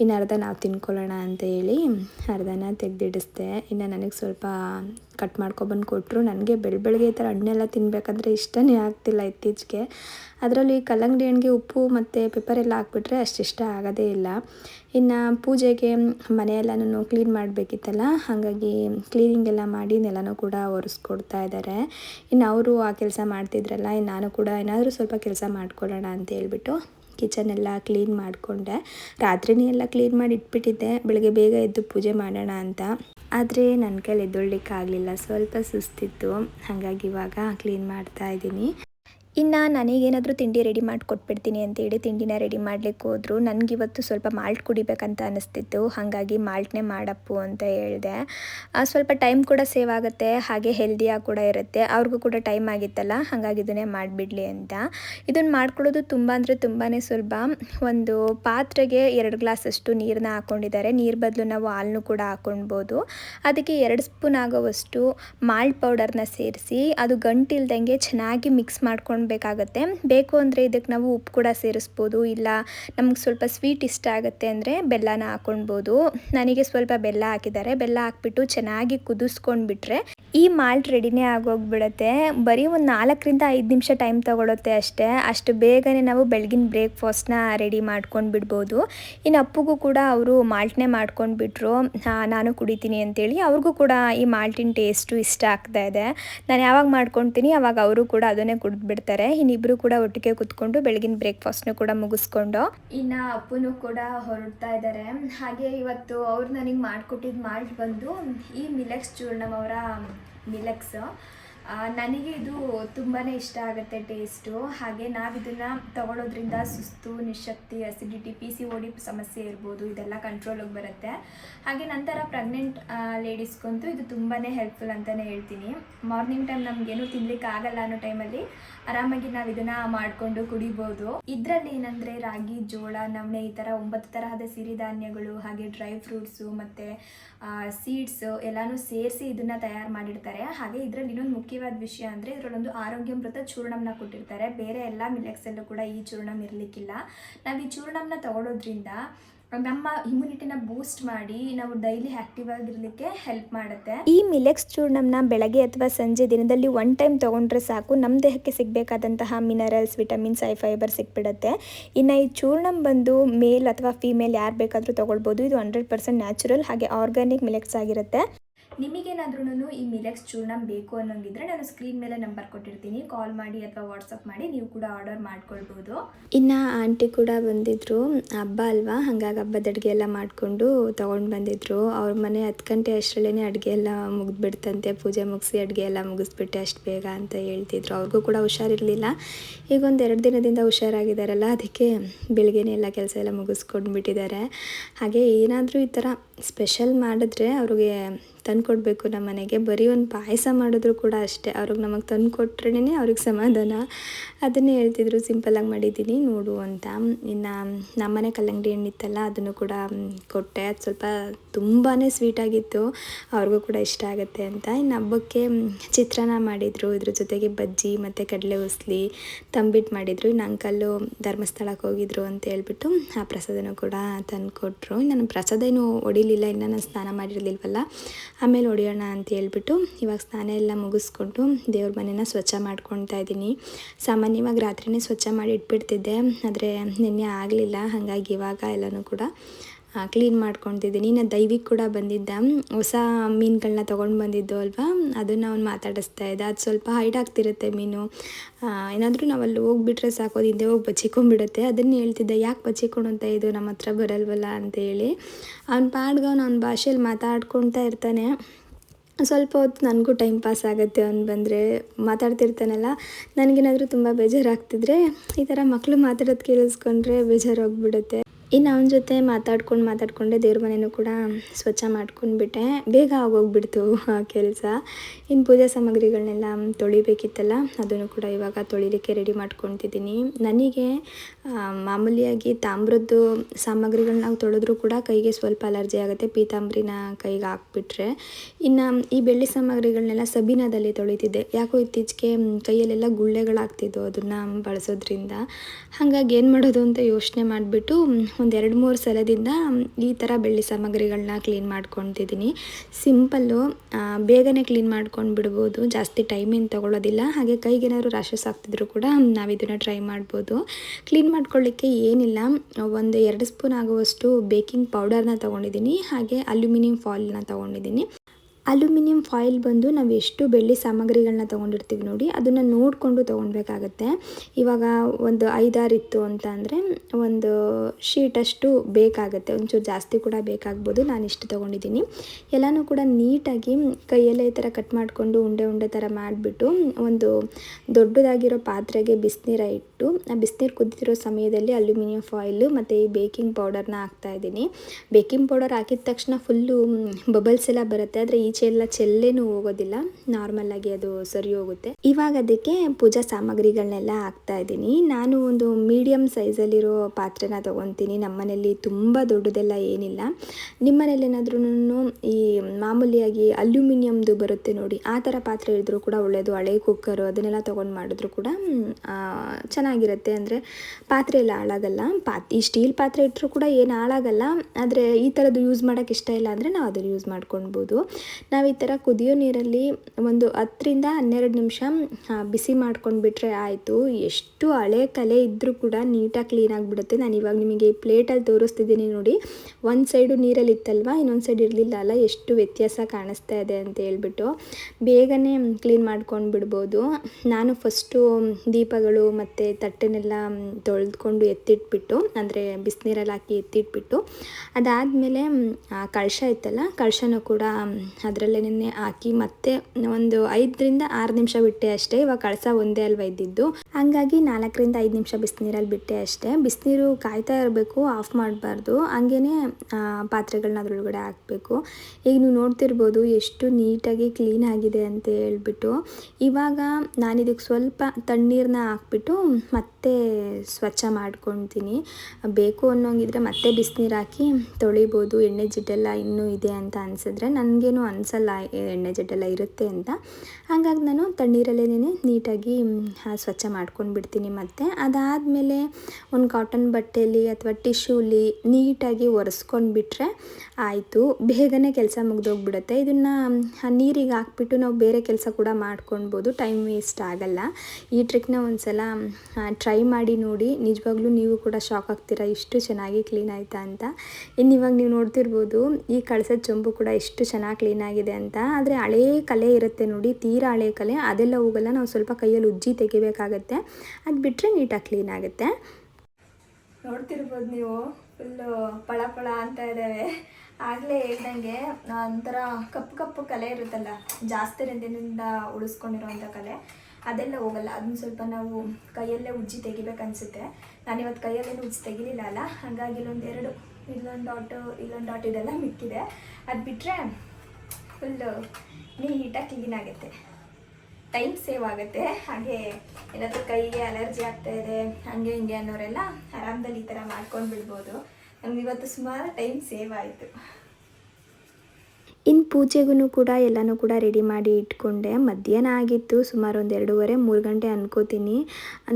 ಇನ್ನು ಅರ್ಧ ನಾವು ತಿನ್ಕೊಳ್ಳೋಣ ಅಂತ ಹೇಳಿ ಅರ್ಧನ ತೆಗೆದಿಡಿಸ್ದೆ. ಇನ್ನು ನನಗೆ ಸ್ವಲ್ಪ ಕಟ್ ಮಾಡ್ಕೊಬಂದು ಕೊಟ್ಟರು ನನಗೆ ಬೆಳ ಬೆಳಗ್ಗೆ ಈ ಥರ ಹಣ್ಣೆಲ್ಲ ತಿನ್ನಬೇಕಂದ್ರೆ ಇಷ್ಟನೇ ಆಗ್ತಿಲ್ಲ ಇತ್ತೀಚೆಗೆ. ಅದರಲ್ಲಿ ಕಲ್ಲಂಗಡಿ ಹಣ್ಣಿಗೆ ಉಪ್ಪು ಮತ್ತು ಪೆಪ್ಪರ್ ಎಲ್ಲ ಹಾಕ್ಬಿಟ್ರೆ ಅಷ್ಟು ಇಷ್ಟ ಆಗೋದೇ ಇಲ್ಲ. ಇನ್ನು ಪೂಜೆಗೆ ಮನೆಯೆಲ್ಲನೂ ಕ್ಲೀನ್ ಮಾಡಬೇಕಿತ್ತಲ್ಲ, ಹಾಗಾಗಿ ಕ್ಲೀನಿಂಗ್ ಎಲ್ಲ ಮಾಡಿ ನೆಲನೂ ಕೂಡ ಒರೆಸ್ಕೊಡ್ತಾ ಇದ್ದಾರೆ. ಇನ್ನು ಅವರು ಆ ಕೆಲಸ ಮಾಡ್ತಿದ್ರಲ್ಲ, ಇನ್ನು ನಾನು ಕೂಡ ಏನಾದರೂ ಸ್ವಲ್ಪ ಕೆಲಸ ಮಾಡ್ಕೊಳ್ಳೋಣ ಅಂತ ಹೇಳ್ಬಿಟ್ಟು ಕಿಚನ್ ಎಲ್ಲ ಕ್ಲೀನ್ ಮಾಡಿಕೊಂಡೆ. ರಾತ್ರಿನೇ ಎಲ್ಲ ಕ್ಲೀನ್ ಮಾಡಿ ಇಟ್ಬಿಟ್ಟಿದ್ದೆ. ಬೆಳಗ್ಗೆ ಬೇಗ ಎದ್ದು ಪೂಜೆ ಮಾಡೋಣ ಅಂತ. ಆದರೆ ನನ್ನ ಕೈಲಿ ಎದ್ದೊಳ್ಲಿಕ್ಕೆ ಆಗಲಿಲ್ಲ ಸ್ವಲ್ಪ ಸುಸ್ತಿತ್ತು. ಹಾಗಾಗಿ ಇವಾಗ ಕ್ಲೀನ್ ಮಾಡ್ತಾ ಇದ್ದೀನಿ. ಇನ್ನು ನನಗೇನಾದರೂ ತಿಂಡಿ ರೆಡಿ ಮಾಡಿ ಕೊಟ್ಬಿಡ್ತೀನಿ ಅಂತೇಳಿ ತಿಂಡಿನ ರೆಡಿ ಮಾಡ್ಲಿಕ್ಕೆ ಹೋದ್ರು. ನನಗಿವತ್ತು ಸ್ವಲ್ಪ ಮಾಲ್ಟ್ ಕುಡಿಬೇಕಂತ ಅನಿಸ್ತಿತ್ತು. ಹಾಗಾಗಿ ಮಾಲ್ಟ್ನೇ ಮಾಡಪ್ಪು ಅಂತ ಹೇಳಿದೆ. ಸ್ವಲ್ಪ ಟೈಮ್ ಕೂಡ ಸೇವ್ ಆಗುತ್ತೆ. ಹಾಗೆ ಹೆಲ್ದಿಯಾಗಿ ಕೂಡ ಇರುತ್ತೆ. ಅವ್ರಿಗೂ ಕೂಡ ಟೈಮ್ ಆಗಿತ್ತಲ್ಲ, ಹಾಗಾಗಿ ಇದನ್ನೇ ಮಾಡಿಬಿಡ್ಲಿ ಅಂತ. ಇದನ್ನು ಮಾಡ್ಕೊಳ್ಳೋದು ತುಂಬ ಅಂದರೆ ತುಂಬಾ ಸುಲಭ. ಒಂದು ಪಾತ್ರೆಗೆ ಎರಡು ಗ್ಲಾಸಷ್ಟು ನೀರನ್ನ ಹಾಕ್ಕೊಂಡಿದ್ದಾರೆ ನೀರು ಬದಲು ನಾವು ಹಾಲನ್ನು ಕೂಡ ಹಾಕ್ಕೊಳ್ಬೋದು ಅದಕ್ಕೆ ಎರಡು ಸ್ಪೂನ್ ಆಗೋವಷ್ಟು ಮಾಲ್ಟ್ ಪೌಡರ್ನ ಸೇರಿಸಿ, ಅದು ಗಂಟಿಲ್ದಂಗೆ ಚೆನ್ನಾಗಿ ಮಿಕ್ಸ್ ಮಾಡ್ಕೊಳ್ಬೇಕಾಗತ್ತೆ ಬೇಕು ಅಂದರೆ ಇದಕ್ಕೆ ನಾವು ಉಪ್ಪು ಕೂಡ ಸೇರಿಸ್ಬೋದು. ಇಲ್ಲ ನಮ್ಗೆ ಸ್ವಲ್ಪ ಸ್ವೀಟ್ ಇಷ್ಟ ಆಗುತ್ತೆ ಅಂದರೆ ಬೆಲ್ಲನ ಹಾಕೊಳ್ಬೋದು. ನನಗೆ ಸ್ವಲ್ಪ ಬೆಲ್ಲ ಹಾಕಿದ್ದಾರೆ. ಬೆಲ್ಲ ಹಾಕ್ಬಿಟ್ಟು ಚೆನ್ನಾಗಿ ಕುದಿಸ್ಕೊಂಡ್ಬಿಟ್ರೆ ಈ ಮಾಲ್ಟ್ ರೆಡಿನೇ ಆಗೋಗ್ಬಿಡುತ್ತೆ. ಬರೀ ಒಂದು ನಾಲ್ಕರಿಂದ ಐದು ನಿಮಿಷ ಟೈಮ್ ತಗೊಳುತ್ತೆ ಅಷ್ಟೇ. ಅಷ್ಟು ಬೇಗನೆ ನಾವು ಬೆಳಗಿನ ಬ್ರೇಕ್ಫಾಸ್ಟ್ನ ರೆಡಿ ಮಾಡ್ಕೊಂಡು ಬಿಡ್ಬೋದು ಇನ್ನು ಅಪ್ಪುಗೂ ಕೂಡ ಅವರು ಮಾಲ್ಟ್ನೇ ಮಾಡ್ಕೊಂಡ್ಬಿಟ್ರು. ನಾನು ಕುಡಿತೀನಿ ಅಂತೇಳಿ ಅವ್ರಿಗೂ ಕೂಡ ಈ ಮಾಲ್ಟಿನ ಟೇಸ್ಟು ಇಷ್ಟ ಆಗ್ತಾ ಇದೆ. ನಾನು ಯಾವಾಗ ಮಾಡ್ಕೊತೀನಿ, ಅವಾಗ ಅವರು ಕೂಡ ಅದನ್ನೇ ಕುಡಿದ್ಬಿಡ್ತಾರೆ ಇನ್ನಿಬ್ಬರು ಕೂಡ ಒಟ್ಟಿಗೆ ಕುತ್ಕೊಂಡು ಬೆಳಗಿನ ಬ್ರೇಕ್ಫಾಸ್ಟ್ನು ಕೂಡ ಮುಗಿಸ್ಕೊಂಡು. ಇನ್ನು ಅಪ್ಪನೂ ಕೂಡ ಹೊರಡ್ತಾ ಇದ್ದಾರೆ. ಹಾಗೆ ಇವತ್ತು ಅವ್ರು ನನಗೆ ಮಾಡಿಕೊಟ್ಟಿದ್ದು ಮಾಲ್ಟ್ ಬಂದು ಈ ಮಿಲೆಕ್ಸ್ ಚೂರ್ಣಮ್ ಅವರ ಮಿಲೆಕ್ಸ್. ನನಗೆ ಇದು ತುಂಬಾ ಇಷ್ಟ ಆಗುತ್ತೆ ಟೇಸ್ಟು. ಹಾಗೆ ನಾವು ಇದನ್ನು ತಗೊಳ್ಳೋದ್ರಿಂದ ಸುಸ್ತು, ನಿಶಕ್ತಿ ಅಸಿಡಿಟಿ ಪಿ ಸಿ ಓಡಿ ಸಮಸ್ಯೆ ಇರ್ಬೋದು, ಇದೆಲ್ಲ ಕಂಟ್ರೋಲಿಗೆ ಬರುತ್ತೆ. ಹಾಗೆ ನಂತರ ಪ್ರೆಗ್ನೆಂಟ್ ಲೇಡೀಸ್ಗಂತೂ ಇದು ತುಂಬಾ ಹೆಲ್ಪ್ಫುಲ್ ಅಂತಲೇ ಹೇಳ್ತೀನಿ. ಮಾರ್ನಿಂಗ್ ಟೈಮ್ ನಮಗೇನು ತಿನ್ಲಿಕ್ಕೆ ಆಗಲ್ಲ ಅನ್ನೋ ಟೈಮಲ್ಲಿ ಆರಾಮಾಗಿ ನಾವು ಇದನ್ನ ಮಾಡಿಕೊಂಡು ಕುಡಿಬಹುದು ಇದರಲ್ಲಿ ಏನಂದ್ರೆ ರಾಗಿ, ಜೋಳ, ನವಣೆ ಈ ತರ ಒಂಬತ್ತು ತರಹದ ಸಿರಿಧಾನ್ಯಗಳು ಹಾಗೆ ಡ್ರೈ ಫ್ರೂಟ್ಸು ಮತ್ತೆ ಸೀಡ್ಸ್ ಎಲ್ಲಾನು ಸೇರಿಸಿ ಇದನ್ನ ತಯಾರು ಮಾಡಿರ್ತಾರೆ ಹಾಗೆ ಇದರಲ್ಲಿ ಇನ್ನೊಂದು ಮುಖ್ಯವಾದ ವಿಷಯ ಅಂದ್ರೆ ಇದರಲ್ಲೊಂದು ಆರೋಗ್ಯಮೃತ ಚೂರ್ಣಂನ ಕೊಟ್ಟಿರ್ತಾರೆ. ಬೇರೆ ಎಲ್ಲ ಮಿಲೆಕ್ಸಲ್ಲೂ ಕೂಡ ಈ ಚೂರ್ಣಂ ಇರಲಿಕ್ಕಿಲ್ಲ. ನಾವು ಈ ಚೂರ್ಣಂನ ತಗೊಳ್ಳೋದ್ರಿಂದ ನಮ್ಮ ಇಮ್ಯುನಿಟಿನ ಬೂಸ್ಟ್ ಮಾಡಿ ನಾವು ಡೈಲಿ ಆಕ್ಟಿವ್ ಆಗಿರಲಿಕ್ಕೆ ಹೆಲ್ಪ್ ಮಾಡುತ್ತೆ. ಈ ಮಿಲೆಕ್ಸ್ ಚೂರ್ಣಂನ ಬೆಳಗ್ಗೆ ಅಥವಾ ಸಂಜೆ ದಿನದಲ್ಲಿ ಒನ್ ಟೈಮ್ ತಗೊಂಡ್ರೆ ಸಾಕು. ನಮ್ಮ ದೇಹಕ್ಕೆ ಸಿಗಬೇಕಾದಂತಹ ಮಿನರಲ್ಸ್ ವಿಟಮಿನ್ಸ್ ಐ ಫೈಬರ್ ಸಿಕ್ಬಿಡುತ್ತೆ. ಇನ್ನು ಈ ಚೂರ್ಣಂ ಬಂದು ಮೇಲ್ ಅಥವಾ ಫೀಮೇಲ್ ಯಾರು ಬೇಕಾದರೂ ತೊಗೊಳ್ಬೋದು. ಇದು ಹಂಡ್ರೆಡ್ ಪರ್ಸೆಂಟ್ ನ್ಯಾಚುರಲ್ ಹಾಗೆ ಆರ್ಗ್ಯಾನಿಕ್ ಮಿಲೆಕ್ಸ್ ಆಗಿರುತ್ತೆ. ನಿಮಗೇನಾದ್ರೂ ಈ ಮಿಲೆಕ್ಸ್ ಚೂರ್ಣಮ್ ಬೇಕು ಅನ್ನೋಂಗಿದ್ರೆ ನಾನು ಸ್ಕ್ರೀನ್ ಮೇಲೆ ನಂಬರ್ ಕೊಟ್ಟಿರ್ತೀನಿ. ಕಾಲ್ ಮಾಡಿ ಅಥವಾ ವಾಟ್ಸಪ್ ಮಾಡಿ ನೀವು ಕೂಡ ಆರ್ಡರ್ ಮಾಡ್ಕೊಳ್ಬೋದು. ಇನ್ನು ಆಂಟಿ ಕೂಡ ಬಂದಿದ್ರು. ಹಬ್ಬ ಅಲ್ವಾ? ಹಾಗಾಗಿ ಹಬ್ಬದ ಅಡುಗೆ ಎಲ್ಲ ಮಾಡಿಕೊಂಡು ತೊಗೊಂಡು ಬಂದಿದ್ರು. ಅವ್ರ ಮನೆ ಹತ್ತು ಗಂಟೆ ಅಷ್ಟರಲ್ಲೇ ಅಡುಗೆ ಎಲ್ಲ ಮುಗಿದ್ಬಿಡ್ತಂತೆ. ಪೂಜೆ ಮುಗಿಸಿ ಅಡುಗೆ ಎಲ್ಲ ಮುಗಿಸ್ಬಿಟ್ಟೆ ಅಷ್ಟು ಬೇಗ ಅಂತ ಹೇಳ್ತಿದ್ರು. ಅವ್ರಿಗೂ ಕೂಡ ಹುಷಾರಿರಲಿಲ್ಲ. ಈಗ ಒಂದು ಎರಡು ದಿನದಿಂದ ಹುಷಾರಾಗಿದ್ದಾರಲ್ಲ ಅದಕ್ಕೆ ಬೆಳಗ್ಗೆನೇ ಎಲ್ಲ ಕೆಲಸ ಎಲ್ಲ ಮುಗಿಸ್ಕೊಂಡ್ಬಿಟ್ಟಿದ್ದಾರೆ. ಹಾಗೆ ಏನಾದರೂ ಈ ಥರ ಸ್ಪೆಷಲ್ ಮಾಡಿದ್ರೆ ಅವ್ರಿಗೆ ತಂದುಕೊಡ್ಬೇಕು ನಮ್ಮ ಮನೆಗೆ ಬರೀ ಒಂದು ಪಾಯಸ ಮಾಡಿದ್ರು ಕೂಡ ಅಷ್ಟೇ. ಅವ್ರಿಗೆ ನಮಗೆ ತಂದು ಕೊಟ್ರೇ ಅವ್ರಿಗೆ ಸಮಾಧಾನ. ಅದನ್ನೇ ಹೇಳ್ತಿದ್ರು ಸಿಂಪಲಾಗಿ ಮಾಡಿದ್ದೀನಿ, ನೋಡು ಅಂತ. ಇನ್ನು ನಮ್ಮನೆ ಕಲ್ಲಂಗಡಿ ಹಣ್ಣಿತ್ತಲ್ಲ, ಅದನ್ನು ಕೂಡ ಕೊಟ್ಟೆ. ಅದು ಸ್ವಲ್ಪ ತುಂಬಾ ಸ್ವೀಟಾಗಿತ್ತು ಅವ್ರಿಗೂ ಕೂಡ ಇಷ್ಟ ಆಗುತ್ತೆ ಅಂತ. ಇನ್ನು ಹಬ್ಬಕ್ಕೆ ಚಿತ್ರಾನ್ನ ಮಾಡಿದರು. ಇದ್ರ ಜೊತೆಗೆ ಬಜ್ಜಿ ಮತ್ತು ಕಡಲೆ ಉಸ್ಲಿ ತಂಬಿಟ್ಟು ಮಾಡಿದರು. ಇನ್ನು ಅಂಕಲ್ಲು ಧರ್ಮಸ್ಥಳಕ್ಕೆ ಹೋಗಿದ್ರು ಅಂತ ಹೇಳ್ಬಿಟ್ಟು ಆ ಪ್ರಸಾದನೂ ಕೂಡ ತಂದು ಕೊಟ್ಟರು ನಾನು ಪ್ರಸಾದ ಏನು ಹೊಡಿಲಿಲ್ಲ. ಇನ್ನು ನಾನು ಸ್ನಾನ ಮಾಡಿರಲಿಲ್ವಲ್ಲ. ಆಮೇಲೆ ಹೊಡಿಯೋಣ ಅಂತ ಹೇಳ್ಬಿಟ್ಟು ಇವಾಗ ಸ್ನಾನ ಎಲ್ಲ ಮುಗಿಸ್ಕೊಂಡು ದೇವ್ರ ಮನೆನ ಸ್ವಚ್ಛ ಮಾಡ್ಕೊಳ್ತಾ ಇದ್ದೀನಿ. ಸಾಮಾನ್ಯವಾಗಿ ರಾತ್ರಿನೇ ಸ್ವಚ್ಛ ಮಾಡಿ ಇಟ್ಬಿಡ್ತಿದ್ದೆ. ಆದರೆ ನಿನ್ನೆ ಆಗಲಿಲ್ಲ. ಹಾಗಾಗಿ ಇವಾಗ ಎಲ್ಲನೂ ಕೂಡ ಕ್ಲೀನ್ ಮಾಡ್ಕೊತಿದ್ದೀನಿ ನಾನು ದೈವಿಗೆ ಕೂಡ ಬಂದಿದ್ದ ಹೊಸ ಮೀನುಗಳನ್ನ ತೊಗೊಂಡು ಬಂದಿದ್ದು ಅಲ್ವಾ? ಅದನ್ನು ಅವ್ನು ಮಾತಾಡಿಸ್ತಾ ಇದ್ದ. ಅದು ಸ್ವಲ್ಪ ಹೈಡ್ ಆಗ್ತಿರುತ್ತೆ ಮೀನು. ಏನಾದರೂ ನಾವು ಅಲ್ಲಿ ಹೋಗ್ಬಿಟ್ರೆ ಸಾಕು, ಅದು ಹಿಂದೆ ಹೋಗಿ ಬಚ್ಚಿಕೊಂಡ್ಬಿಡುತ್ತೆ. ಅದನ್ನು ಹೇಳ್ತಿದ್ದೆ, ಯಾಕೆ ಬಚ್ಚಿಕೊಂಡಂತ ಇದು ನಮ್ಮ ಹತ್ರ ಬರಲ್ವಲ್ಲ? ಅಂತೇಳಿ ಅವ್ನ ಪಾಡ್ಗೆ ಅವ್ನು ಅವ್ನ ಭಾಷೆಯಲ್ಲಿ ಮಾತಾಡ್ಕೊತಾ ಇರ್ತಾನೆ. ಸ್ವಲ್ಪ ಹೊತ್ತು ನನಗೂ ಟೈಮ್ ಪಾಸ್ ಆಗುತ್ತೆ ಅವ್ನು ಬಂದರೆ. ಮಾತಾಡ್ತಿರ್ತಾನಲ್ಲ, ನನಗೇನಾದರೂ ತುಂಬ ಬೇಜಾರಾಗ್ತಿದ್ರೆ ಈ ಥರ ಮಕ್ಕಳು ಮಾತಾಡೋದು ಕೇಳಿಸ್ಕೊಂಡ್ರೆ ಬೇಜಾರಾಗ್ಬಿಡುತ್ತೆ ಇನ್ನು ಅವನ ಜೊತೆ ಮಾತಾಡ್ಕೊಂಡು ಮಾತಾಡ್ಕೊಂಡೆ ದೇವ್ರ ಮನೆಯೂ ಕೂಡ ಸ್ವಚ್ಛ ಮಾಡ್ಕೊಂಡ್ಬಿಟ್ಟೆ. ಬೇಗ ಆಗೋಗ್ಬಿಡ್ತು ಆ ಕೆಲಸ. ಇನ್ನು ಪೂಜಾ ಸಾಮಗ್ರಿಗಳನ್ನೆಲ್ಲ ತೊಳಿಬೇಕಿತ್ತಲ್ಲ, ಅದನ್ನು ಕೂಡ ಇವಾಗ ತೊಳಿಲಿಕ್ಕೆ ರೆಡಿ ಮಾಡ್ಕೊತಿದ್ದೀನಿ ನನಗೆ ಮಾಮೂಲಿಯಾಗಿ ತಾಮ್ರದ್ದು ಸಾಮಗ್ರಿಗಳನ್ನ ನಾವು ತೊಳೆದ್ರೂ ಕೂಡ ಕೈಗೆ ಸ್ವಲ್ಪ ಅಲರ್ಜಿ ಆಗುತ್ತೆ, ಪೀತಾಂಬ್ರಿನ ಕೈಗೆ ಹಾಕ್ಬಿಟ್ರೆ. ಇನ್ನು ಈ ಬೆಳ್ಳಿ ಸಾಮಗ್ರಿಗಳನ್ನೆಲ್ಲ ಸಬೀನಾದಲ್ಲಿ ತೊಳಿತಿದ್ದೆ. ಯಾಕೋ ಇತ್ತೀಚೆಗೆ ಕೈಯಲ್ಲೆಲ್ಲ ಗುಳ್ಳೆಗಳಾಗ್ತಿದ್ದು ಅದನ್ನು ಬಳಸೋದ್ರಿಂದ. ಹಾಗಾಗಿ ಏನು ಮಾಡೋದು ಅಂತ ಯೋಚನೆ ಮಾಡಿಬಿಟ್ಟು ಒಂದು ಎರಡು ಮೂರು ಸಲದಿಂದ ಈ ಥರ ಬೆಳ್ಳಿ ಸಾಮಗ್ರಿಗಳನ್ನ ಕ್ಲೀನ್ ಮಾಡ್ಕೊತಿದ್ದೀನಿ ಸಿಂಪಲ್ಲು ಬೇಗನೆ ಕ್ಲೀನ್ ಮಾಡ್ಕೊಂಡು ಬಿಡ್ಬೋದು. ಜಾಸ್ತಿ ಟೈಮ್ ಏನು ತೊಗೊಳೋದಿಲ್ಲ. ಹಾಗೆ ಕೈಗೇನಾದ್ರು ರಾಶಸ್ ಆಗ್ತಿದ್ರು ಕೂಡ ನಾವು ಇದನ್ನು ಟ್ರೈ ಮಾಡ್ಬೋದು. ಕ್ಲೀನ್ ಮಾಡ್ಕೊಳ್ಳಿಕ್ಕೆ ಏನಿಲ್ಲ. ಒಂದು ಎರಡು ಸ್ಪೂನ್ ಆಗುವಷ್ಟು ಬೇಕಿಂಗ್ ಪೌಡರ್ನ ತೊಗೊಂಡಿದ್ದೀನಿ ಹಾಗೆ ಅಲ್ಯೂಮಿನಿಯಂ ಫಾಲ್ನ ತೊಗೊಂಡಿದ್ದೀನಿ ಅಲ್ಯೂಮಿನಿಯಂ ಫಾಯಿಲ್ ಬಂದು ನಾವು ಎಷ್ಟು ಬೆಳ್ಳಿ ಸಾಮಗ್ರಿಗಳನ್ನ ತೊಗೊಂಡಿರ್ತೀವಿ ನೋಡಿ, ಅದನ್ನು ನೋಡಿಕೊಂಡು ತೊಗೊಳ್ಬೇಕಾಗತ್ತೆ ಇವಾಗ ಒಂದು ಐದಾರು ಇತ್ತು ಅಂತ ಅಂದರೆ ಒಂದು ಶೀಟಷ್ಟು ಬೇಕಾಗುತ್ತೆ, ಒಂಚೂರು ಜಾಸ್ತಿ ಕೂಡ ಬೇಕಾಗ್ಬೋದು ನಾನು ಇಷ್ಟು ತೊಗೊಂಡಿದ್ದೀನಿ. ಎಲ್ಲನೂ ಕೂಡ ನೀಟಾಗಿ ಕೈಯಲ್ಲೇ ಈ ಥರ ಕಟ್ ಮಾಡಿಕೊಂಡು ಉಂಡೆ ಉಂಡೆ ಥರ ಮಾಡಿಬಿಟ್ಟು ಒಂದು ದೊಡ್ಡದಾಗಿರೋ ಪಾತ್ರೆಗೆ ಬಿಸಿನೀರ ಇಟ್ಟು ಆ ಬಿಸಿನೀರು ಕುದ್ದಿರೋ ಸಮಯದಲ್ಲಿ ಅಲ್ಯೂಮಿನಿಯಂ ಫಾಯಿಲು ಮತ್ತು ಈ ಬೇಕಿಂಗ್ ಪೌಡರ್ನ ಹಾಕ್ತಾ ಇದ್ದೀನಿ. ಬೇಕಿಂಗ್ ಪೌಡರ್ ಹಾಕಿದ ತಕ್ಷಣ ಫುಲ್ಲು ಬಬಲ್ಸ್ ಎಲ್ಲ ಬರುತ್ತೆ. ಆದರೆ ಈಚೆ ಎಲ್ಲ ಚೆಲ್ಲೇನೂ ಹೋಗೋದಿಲ್ಲ. ನಾರ್ಮಲ್ ಆಗಿ ಅದು ಸರಿ ಹೋಗುತ್ತೆ. ಇವಾಗ ಅದಕ್ಕೆ ಪೂಜಾ ಸಾಮಗ್ರಿಗಳನ್ನೆಲ್ಲ ಹಾಕ್ತಾ ಇದ್ದೀನಿ. ನಾನು ಒಂದು ಮೀಡಿಯಮ್ ಸೈಜಲ್ಲಿರೋ ಪಾತ್ರೆನ ತೊಗೊತೀನಿ. ನಮ್ಮನೇಲಿ ತುಂಬ ದೊಡ್ಡದೆಲ್ಲ ಏನಿಲ್ಲ. ನಿಮ್ಮನೇಲಿ ಏನಾದ್ರೂ ಈ ಮಾಮೂಲಿಯಾಗಿ ಅಲ್ಯೂಮಿನಿಯಮ್ದು ಬರುತ್ತೆ ನೋಡಿ. ಆ ಥರ ಪಾತ್ರೆ ಇದ್ರೂ ಕೂಡ ಒಳ್ಳೆಯದು ಹಳೆ ಕುಕ್ಕರು ಅದನ್ನೆಲ್ಲ ತೊಗೊಂಡು ಮಾಡಿದ್ರು ಕೂಡ ಚೆನ್ನಾಗಿ ಚೆನ್ನಾಗಿರುತ್ತೆ ಅಂದರೆ ಪಾತ್ರೆ ಎಲ್ಲ ಹಾಳಾಗಲ್ಲ. ಪಾತ್ ಈ ಸ್ಟೀಲ್ ಪಾತ್ರೆ ಇಟ್ಟರೂ ಕೂಡ ಏನು ಹಾಳಾಗಲ್ಲ. ಆದರೆ ಈ ಥರದ್ದು ಯೂಸ್ ಮಾಡೋಕ್ಕೆ ಇಷ್ಟ ಇಲ್ಲ ಅಂದರೆ ನಾವು ಅದನ್ನು ಯೂಸ್ ಮಾಡ್ಕೊಳ್ಬೋದು. ನಾವು ಈ ಥರ ಕುದಿಯೋ ನೀರಲ್ಲಿ ಒಂದು ಹತ್ತರಿಂದ ಹನ್ನೆರಡು ನಿಮಿಷ ಬಿಸಿ ಮಾಡ್ಕೊಂಡು ಬಿಟ್ಟರೆ ಆಯಿತು. ಎಷ್ಟು ಹಳೆ ಕಲೆ ಇದ್ದರೂ ಕೂಡ ನೀಟಾಗಿ ಕ್ಲೀನ್ ಆಗಿಬಿಡುತ್ತೆ. ನಾನು ಇವಾಗ ನಿಮಗೆ ಈ ಪ್ಲೇಟಲ್ಲಿ ತೋರಿಸ್ತಿದ್ದೀನಿ ನೋಡಿ. ಒಂದು ಸೈಡು ನೀರಲ್ಲಿ ಇತ್ತಲ್ವ, ಇನ್ನೊಂದು ಸೈಡ್ ಇರಲಿಲ್ಲ ಅಲ್ಲ. ಎಷ್ಟು ವ್ಯತ್ಯಾಸ ಕಾಣಿಸ್ತಾ ಇದೆ ಅಂತ ಹೇಳ್ಬಿಟ್ಟು ಬೇಗನೆ ಕ್ಲೀನ್ ಮಾಡ್ಕೊಂಡು ಬಿಡ್ಬೋದು. ನಾನು ಫಸ್ಟು ದೀಪಗಳು ಮತ್ತು ತಟ್ಟೆನೆಲ್ಲ ತೊಳೆದ್ಕೊಂಡು ಎತ್ತಿಟ್ಬಿಟ್ಟು, ಅಂದರೆ ಬಿಸಿನೀರಲ್ಲಿ ಹಾಕಿ ಎತ್ತಿಟ್ಬಿಟ್ಟು, ಅದಾದಮೇಲೆ ಕಳಶ ಇತ್ತಲ್ಲ, ಕಳಶನೂ ಕೂಡ ಅದರಲ್ಲೇ ಹಾಕಿ ಮತ್ತೆ ಒಂದು ಐದರಿಂದ ಆರು ನಿಮಿಷ ಬಿಟ್ಟೆ ಅಷ್ಟೇ, ಇವಾಗ ಕಳಸ ಒಂದೇ ಅಲ್ವ ಇದ್ದಿದ್ದು. ಹಂಗಾಗಿ ನಾಲ್ಕರಿಂದ ಐದು ನಿಮಿಷ ಬಿಸಿನೀರಲ್ಲಿ ಬಿಟ್ಟೆ ಅಷ್ಟೇ. ಬಿಸಿನೀರು ಕಾಯ್ತಾ ಇರಬೇಕು, ಆಫ್ ಮಾಡಬಾರ್ದು ಹಂಗೇ ಪಾತ್ರೆಗಳನ್ನ ಅದರೊಳಗಡೆ ಹಾಕಬೇಕು. ಈಗ ನೀವು ನೋಡ್ತಿರ್ಬೋದು ಎಷ್ಟು ನೀಟಾಗಿ ಕ್ಲೀನ್ ಆಗಿದೆ ಅಂತ ಹೇಳ್ಬಿಟ್ಟು, ಇವಾಗ ನಾನು ಇದಕ್ಕೆ ಸ್ವಲ್ಪ ತಣ್ಣೀರನ್ನ ಹಾಕ್ಬಿಟ್ಟು ಮತ್ತೆ ಸ್ವಚ್ಛ ಮಾಡ್ಕೊತೀನಿ ಬೇಕು ಅನ್ನೋಂಗಿದ್ರೆ ಮತ್ತೆ ಬಿಸಿನೀರು ಹಾಕಿ ತೊಳಿಬೋದು. ಎಣ್ಣೆ ಜಿಡ್ಡೆಲ್ಲ ಇನ್ನೂ ಇದೆ ಅಂತ ಅನಿಸಿದ್ರೆ ನನಗೇನು ಅನಿಸಲ್ಲ ಎಣ್ಣೆ ಜಿಡ್ಡೆಲ್ಲ ಇರುತ್ತೆ ಅಂತ. ಹಾಗಾಗಿ ನಾನು ತಣ್ಣೀರಲ್ಲೇ ನೀಟಾಗಿ ಸ್ವಚ್ಛ ಮಾಡ್ಕೊಂಡು ಬಿಡ್ತೀನಿ ಮತ್ತೆ. ಅದಾದಮೇಲೆ ಒಂದು ಕಾಟನ್ ಬಟ್ಟೆಯಲ್ಲಿ ಅಥವಾ ಟಿಶ್ಯೂಲಿ ನೀಟಾಗಿ ಒರೆಸ್ಕೊಂಡು ಬಿಟ್ಟರೆ ಆಯಿತು. ಬೇಗನೆ ಕೆಲಸ ಮುಗಿದೋಗ್ಬಿಡುತ್ತೆ. ಇದನ್ನು ನೀರಿಗೆ ಹಾಕ್ಬಿಟ್ಟು ನಾವು ಬೇರೆ ಕೆಲಸ ಕೂಡ ಮಾಡ್ಕೊಳ್ಬೋದು. ಟೈಮ್ ವೇಸ್ಟ್ ಆಗಲ್ಲ. ಈ ಟ್ರಿಕ್ನ ಒಂದು ಸಲ ಟ್ರೈ ಮಾಡಿ ನೋಡಿ. ನಿಜವಾಗ್ಲೂ ನೀವು ಕೂಡ ಶಾಕ್ ಆಗ್ತೀರಾ? ಇಷ್ಟು ಚೆನ್ನಾಗಿ ಕ್ಲೀನ್ ಆಯಿತಾ ಅಂತ. ಇನ್ನು ಇವಾಗ ನೀವು ನೋಡ್ತಿರ್ಬೋದು, ಈ ಕಳಸದ ಚೊಂಬು ಕೂಡ ಎಷ್ಟು ಚೆನ್ನಾಗಿ ಕ್ಲೀನ್ ಆಗಿದೆ ಅಂತ. ಆದರೆ ಹಳೇ ಕಲೆ ಇರುತ್ತೆ ನೋಡಿ, ತೀರಾ ಹಳೆ ಕಲೆ. ಅದೆಲ್ಲ ಹೋಗಲ್ಲ, ನಾವು ಸ್ವಲ್ಪ ಕೈಯಲ್ಲಿ ಉಜ್ಜಿ ತೆಗಿಬೇಕಾಗತ್ತೆ. ಅದು ಬಿಟ್ಟರೆ ನೀಟಾಗಿ ಕ್ಲೀನ್ ಆಗುತ್ತೆ. ನೋಡ್ತಿರ್ಬೋದು ನೀವು ಫುಲ್ಲು ಪಳ ಪಳ ಅಂತ ಇದ್ದಾವೆ ಆಗಲೇ ಹೇಳ್ದಂಗೆ ಒಂಥರ ಕಪ್ಪು ಕಪ್ಪು ಕಲೆ ಇರುತ್ತಲ್ಲ, ಜಾಸ್ತಿ ದಿನದಿಂದ ಉಳಿಸ್ಕೊಂಡಿರೋಂಥ ಕಲೆ, ಅದೆಲ್ಲ ಹೋಗಲ್ಲ. ಅದನ್ನ ಸ್ವಲ್ಪ ನಾವು ಕೈಯಲ್ಲೇ ಉಜ್ಜಿ ತೆಗಿಬೇಕನ್ಸುತ್ತೆ. ನಾನಿವತ್ತು ಕೈಯಲ್ಲೇನು ಉಜ್ಜಿ ತೆಗಿಲಿಲ್ಲ ಅಲ್ಲ? ಹಾಗಾಗಿ ಇಲ್ಲೊಂದು ಎರಡು, ಇಲ್ಲೊಂದು ಡಾಟು, ಇಲ್ಲೊಂದು ಡಾಟ್ ಇದೆಲ್ಲ ಮಿಕ್ಕಿದೆ. ಅದು ಬಿಟ್ಟರೆ ಫುಲ್ಲು ನೀಟಾಗಿ ಕ್ಲೀನ್ ಆಗುತ್ತೆ. ಟೈಮ್ ಸೇವ್ ಆಗುತ್ತೆ. ಹಾಗೆ ಏನಾದರೂ ಕೈಗೆ ಅಲರ್ಜಿ ಆಗ್ತಾ ಇದೆ, ಹಂಗೆ ಹಿಂಗೆ ಅನ್ನೋರೆಲ್ಲ ಆರಾಮದಲ್ಲಿ ಈ ಥರ ಮಾಡ್ಕೊಂಡು ಬಿಡ್ಬೋದು ನಮ್ಗೆ ಇವತ್ತು ಸುಮಾರು ಟೈಮ್ ಸೇವ್ ಆಯಿತು. ಇನ್ನು ಪೂಜೆಗೂ ಕೂಡ ಎಲ್ಲನೂ ಕೂಡ ರೆಡಿ ಮಾಡಿ ಇಟ್ಕೊಂಡೆ. ಮಧ್ಯಾಹ್ನ ಆಗಿತ್ತು, ಸುಮಾರು ಒಂದು ಎರಡೂವರೆ, ಮೂರು ಗಂಟೆ ಅನ್ಕೋತೀನಿ.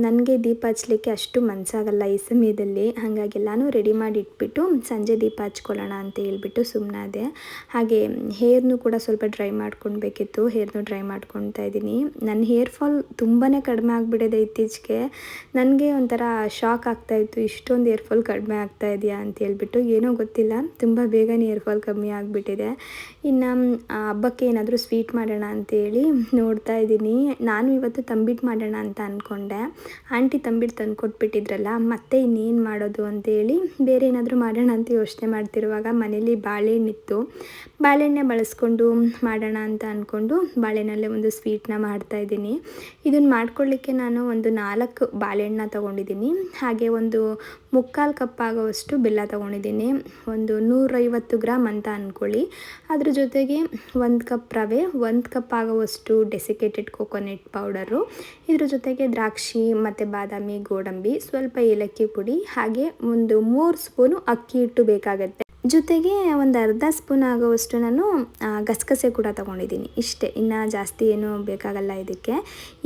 ನನಗೆ ದೀಪ ಹಚ್ಲಿಕ್ಕೆ ಅಷ್ಟು ಮನಸ್ಸಾಗಲ್ಲ ಈ ಸಮಯದಲ್ಲಿ. ಹಾಗಾಗಿ ಎಲ್ಲನೂ ರೆಡಿ ಮಾಡಿ ಇಟ್ಬಿಟ್ಟು ಸಂಜೆ ದೀಪ ಹಚ್ಕೊಳ್ಳೋಣ ಅಂತ ಹೇಳ್ಬಿಟ್ಟು ಸುಮ್ಮನಾದೆ ಹಾಗೆ ಹೇರ್ನು ಕೂಡ ಸ್ವಲ್ಪ ಡ್ರೈ ಮಾಡ್ಕೊಳ್ಬೇಕಿತ್ತು ಹೇರ್ನು ಡ್ರೈ ಮಾಡ್ಕೊಳ್ತಾ ಇದ್ದೀನಿ. ನನ್ನ ಹೇರ್ ಫಾಲ್ ತುಂಬಾ ಕಡಿಮೆ ಆಗಿಬಿಟ್ಟಿದೆ ಇತ್ತೀಚೆಗೆ. ನನಗೆ ಒಂಥರ ಶಾಕ್ ಆಗ್ತಾಯಿತ್ತು ಇಷ್ಟೊಂದು ಹೇರ್ ಫಾಲ್ ಕಡಿಮೆ ಆಗ್ತಾ ಇದೆಯಾ ಅಂತ ಹೇಳ್ಬಿಟ್ಟು ಏನೋ ಗೊತ್ತಿಲ್ಲ. ತುಂಬ ಬೇಗನೆ ಹೇರ್ ಫಾಲ್ ಕಮ್ಮಿ ಆಗಿಬಿಟ್ಟಿದೆ. ಇನ್ನು ಹಬ್ಬಕ್ಕೆ ಏನಾದರೂ ಸ್ವೀಟ್ ಮಾಡೋಣ ಅಂತೇಳಿ ನೋಡ್ತಾ ಇದ್ದೀನಿ. ನಾನು ಇವತ್ತು ತಂಬಿಟ್ಟು ಮಾಡೋಣ ಅಂತ ಅಂದ್ಕೊಂಡೆ ಆಂಟಿ ತಂಬಿಟ್ಟು ತಂದು ಕೊಟ್ಬಿಟ್ಟಿದ್ರಲ್ಲ ಮತ್ತೆ ಇನ್ನೇನು ಮಾಡೋದು ಅಂತೇಳಿ ಬೇರೆ ಏನಾದರೂ ಮಾಡೋಣ ಅಂತ ಯೋಚನೆ ಮಾಡ್ತಿರುವಾಗ ಮನೇಲಿ ಬಾಳೆಹಣ್ಣಿತ್ತು. ಬಾಳೆಹಣ್ಣೆ ಬಳಸ್ಕೊಂಡು ಮಾಡೋಣ ಅಂತ ಅಂದ್ಕೊಂಡು ಬಾಳೆಹಣ್ಣಲ್ಲೇ ಒಂದು ಸ್ವೀಟ್ನ ಮಾಡ್ತಾಯಿದ್ದೀನಿ ಇದನ್ನು ಮಾಡ್ಕೊಳ್ಳಿಕ್ಕೆ ನಾನು ಒಂದು ನಾಲ್ಕು ಬಾಳೆಹಣ್ಣ ತೊಗೊಂಡಿದ್ದೀನಿ. ಹಾಗೆ ಒಂದು ಮುಕ್ಕಾಲು ಕಪ್ ಆಗೋವಷ್ಟು ಬೆಲ್ಲ ತೊಗೊಂಡಿದ್ದೀನಿ. ಒಂದು ನೂರೈವತ್ತು ಗ್ರಾಮ್ ಅಂತ ಅಂದ್ಕೊಳ್ಳಿ ಅದ್ರ ಜೊತೆಗೆ ಒಂದು ಕಪ್ ರವೆ, ಒಂದು ಕಪ್ ಆಗೋವಷ್ಟು ಡೆಸಿಕೇಟೆಡ್ ಕೋಕೋನಟ್ ಪೌಡರು ಇದ್ರ ಜೊತೆಗೆ ದ್ರಾಕ್ಷಿ ಮತ್ತು ಬಾದಾಮಿ, ಗೋಡಂಬಿ, ಸ್ವಲ್ಪ ಏಲಕ್ಕಿ ಪುಡಿ, ಹಾಗೆ ಒಂದು ಮೂರು ಸ್ಪೂನು ಅಕ್ಕಿ ಹಿಟ್ಟು ಬೇಕಾಗತ್ತೆ. ಜೊತೆಗೆ ಒಂದು ಅರ್ಧ ಸ್ಪೂನ್ ಆಗೋವಷ್ಟು ನಾನು ಗಸಗಸೆ ಕೂಡ ತೊಗೊಂಡಿದ್ದೀನಿ. ಇಷ್ಟೇ, ಇನ್ನು ಜಾಸ್ತಿ ಏನು ಬೇಕಾಗಲ್ಲ ಇದಕ್ಕೆ.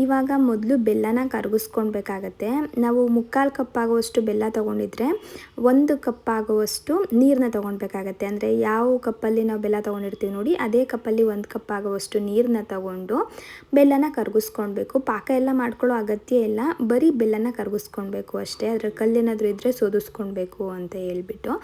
ಇವಾಗ ಮೊದಲು ಬೆಲ್ಲನ ಕರಗಿಸ್ಕೊಳ್ಬೇಕಾಗತ್ತೆ. ನಾವು ಮುಕ್ಕಾಲು ಕಪ್ ಆಗುವಷ್ಟು ಬೆಲ್ಲ ತೊಗೊಂಡಿದ್ರೆ, ಒಂದು ಕಪ್ ಆಗುವಷ್ಟು ನೀರನ್ನ ತೊಗೊಳ್ಬೇಕಾಗತ್ತೆ ಅಂದರೆ ಯಾವ ಕಪ್ಪಲ್ಲಿ ನಾವು ಬೆಲ್ಲ ತೊಗೊಂಡಿರ್ತೀವಿ ನೋಡಿ, ಅದೇ ಕಪ್ಪಲ್ಲಿ ಒಂದು ಕಪ್ ಆಗುವಷ್ಟು ನೀರನ್ನ ತಗೊಂಡು ಬೆಲ್ಲನ ಕರಗಿಸ್ಕೊಳ್ಬೇಕು. ಪಾಕ ಎಲ್ಲ ಮಾಡ್ಕೊಳ್ಳೋ ಅಗತ್ಯ ಇಲ್ಲ, ಬರೀ ಬೆಲ್ಲನ ಕರಗಿಸ್ಕೊಳ್ಬೇಕು ಅಷ್ಟೇ. ಅದರ ಕಲ್ಲೇನಾದರೂ ಇದ್ದರೆ ಸೋದಿಸ್ಕೊಳ್ಬೇಕು ಅಂತ ಹೇಳ್ಬಿಟ್ಟು.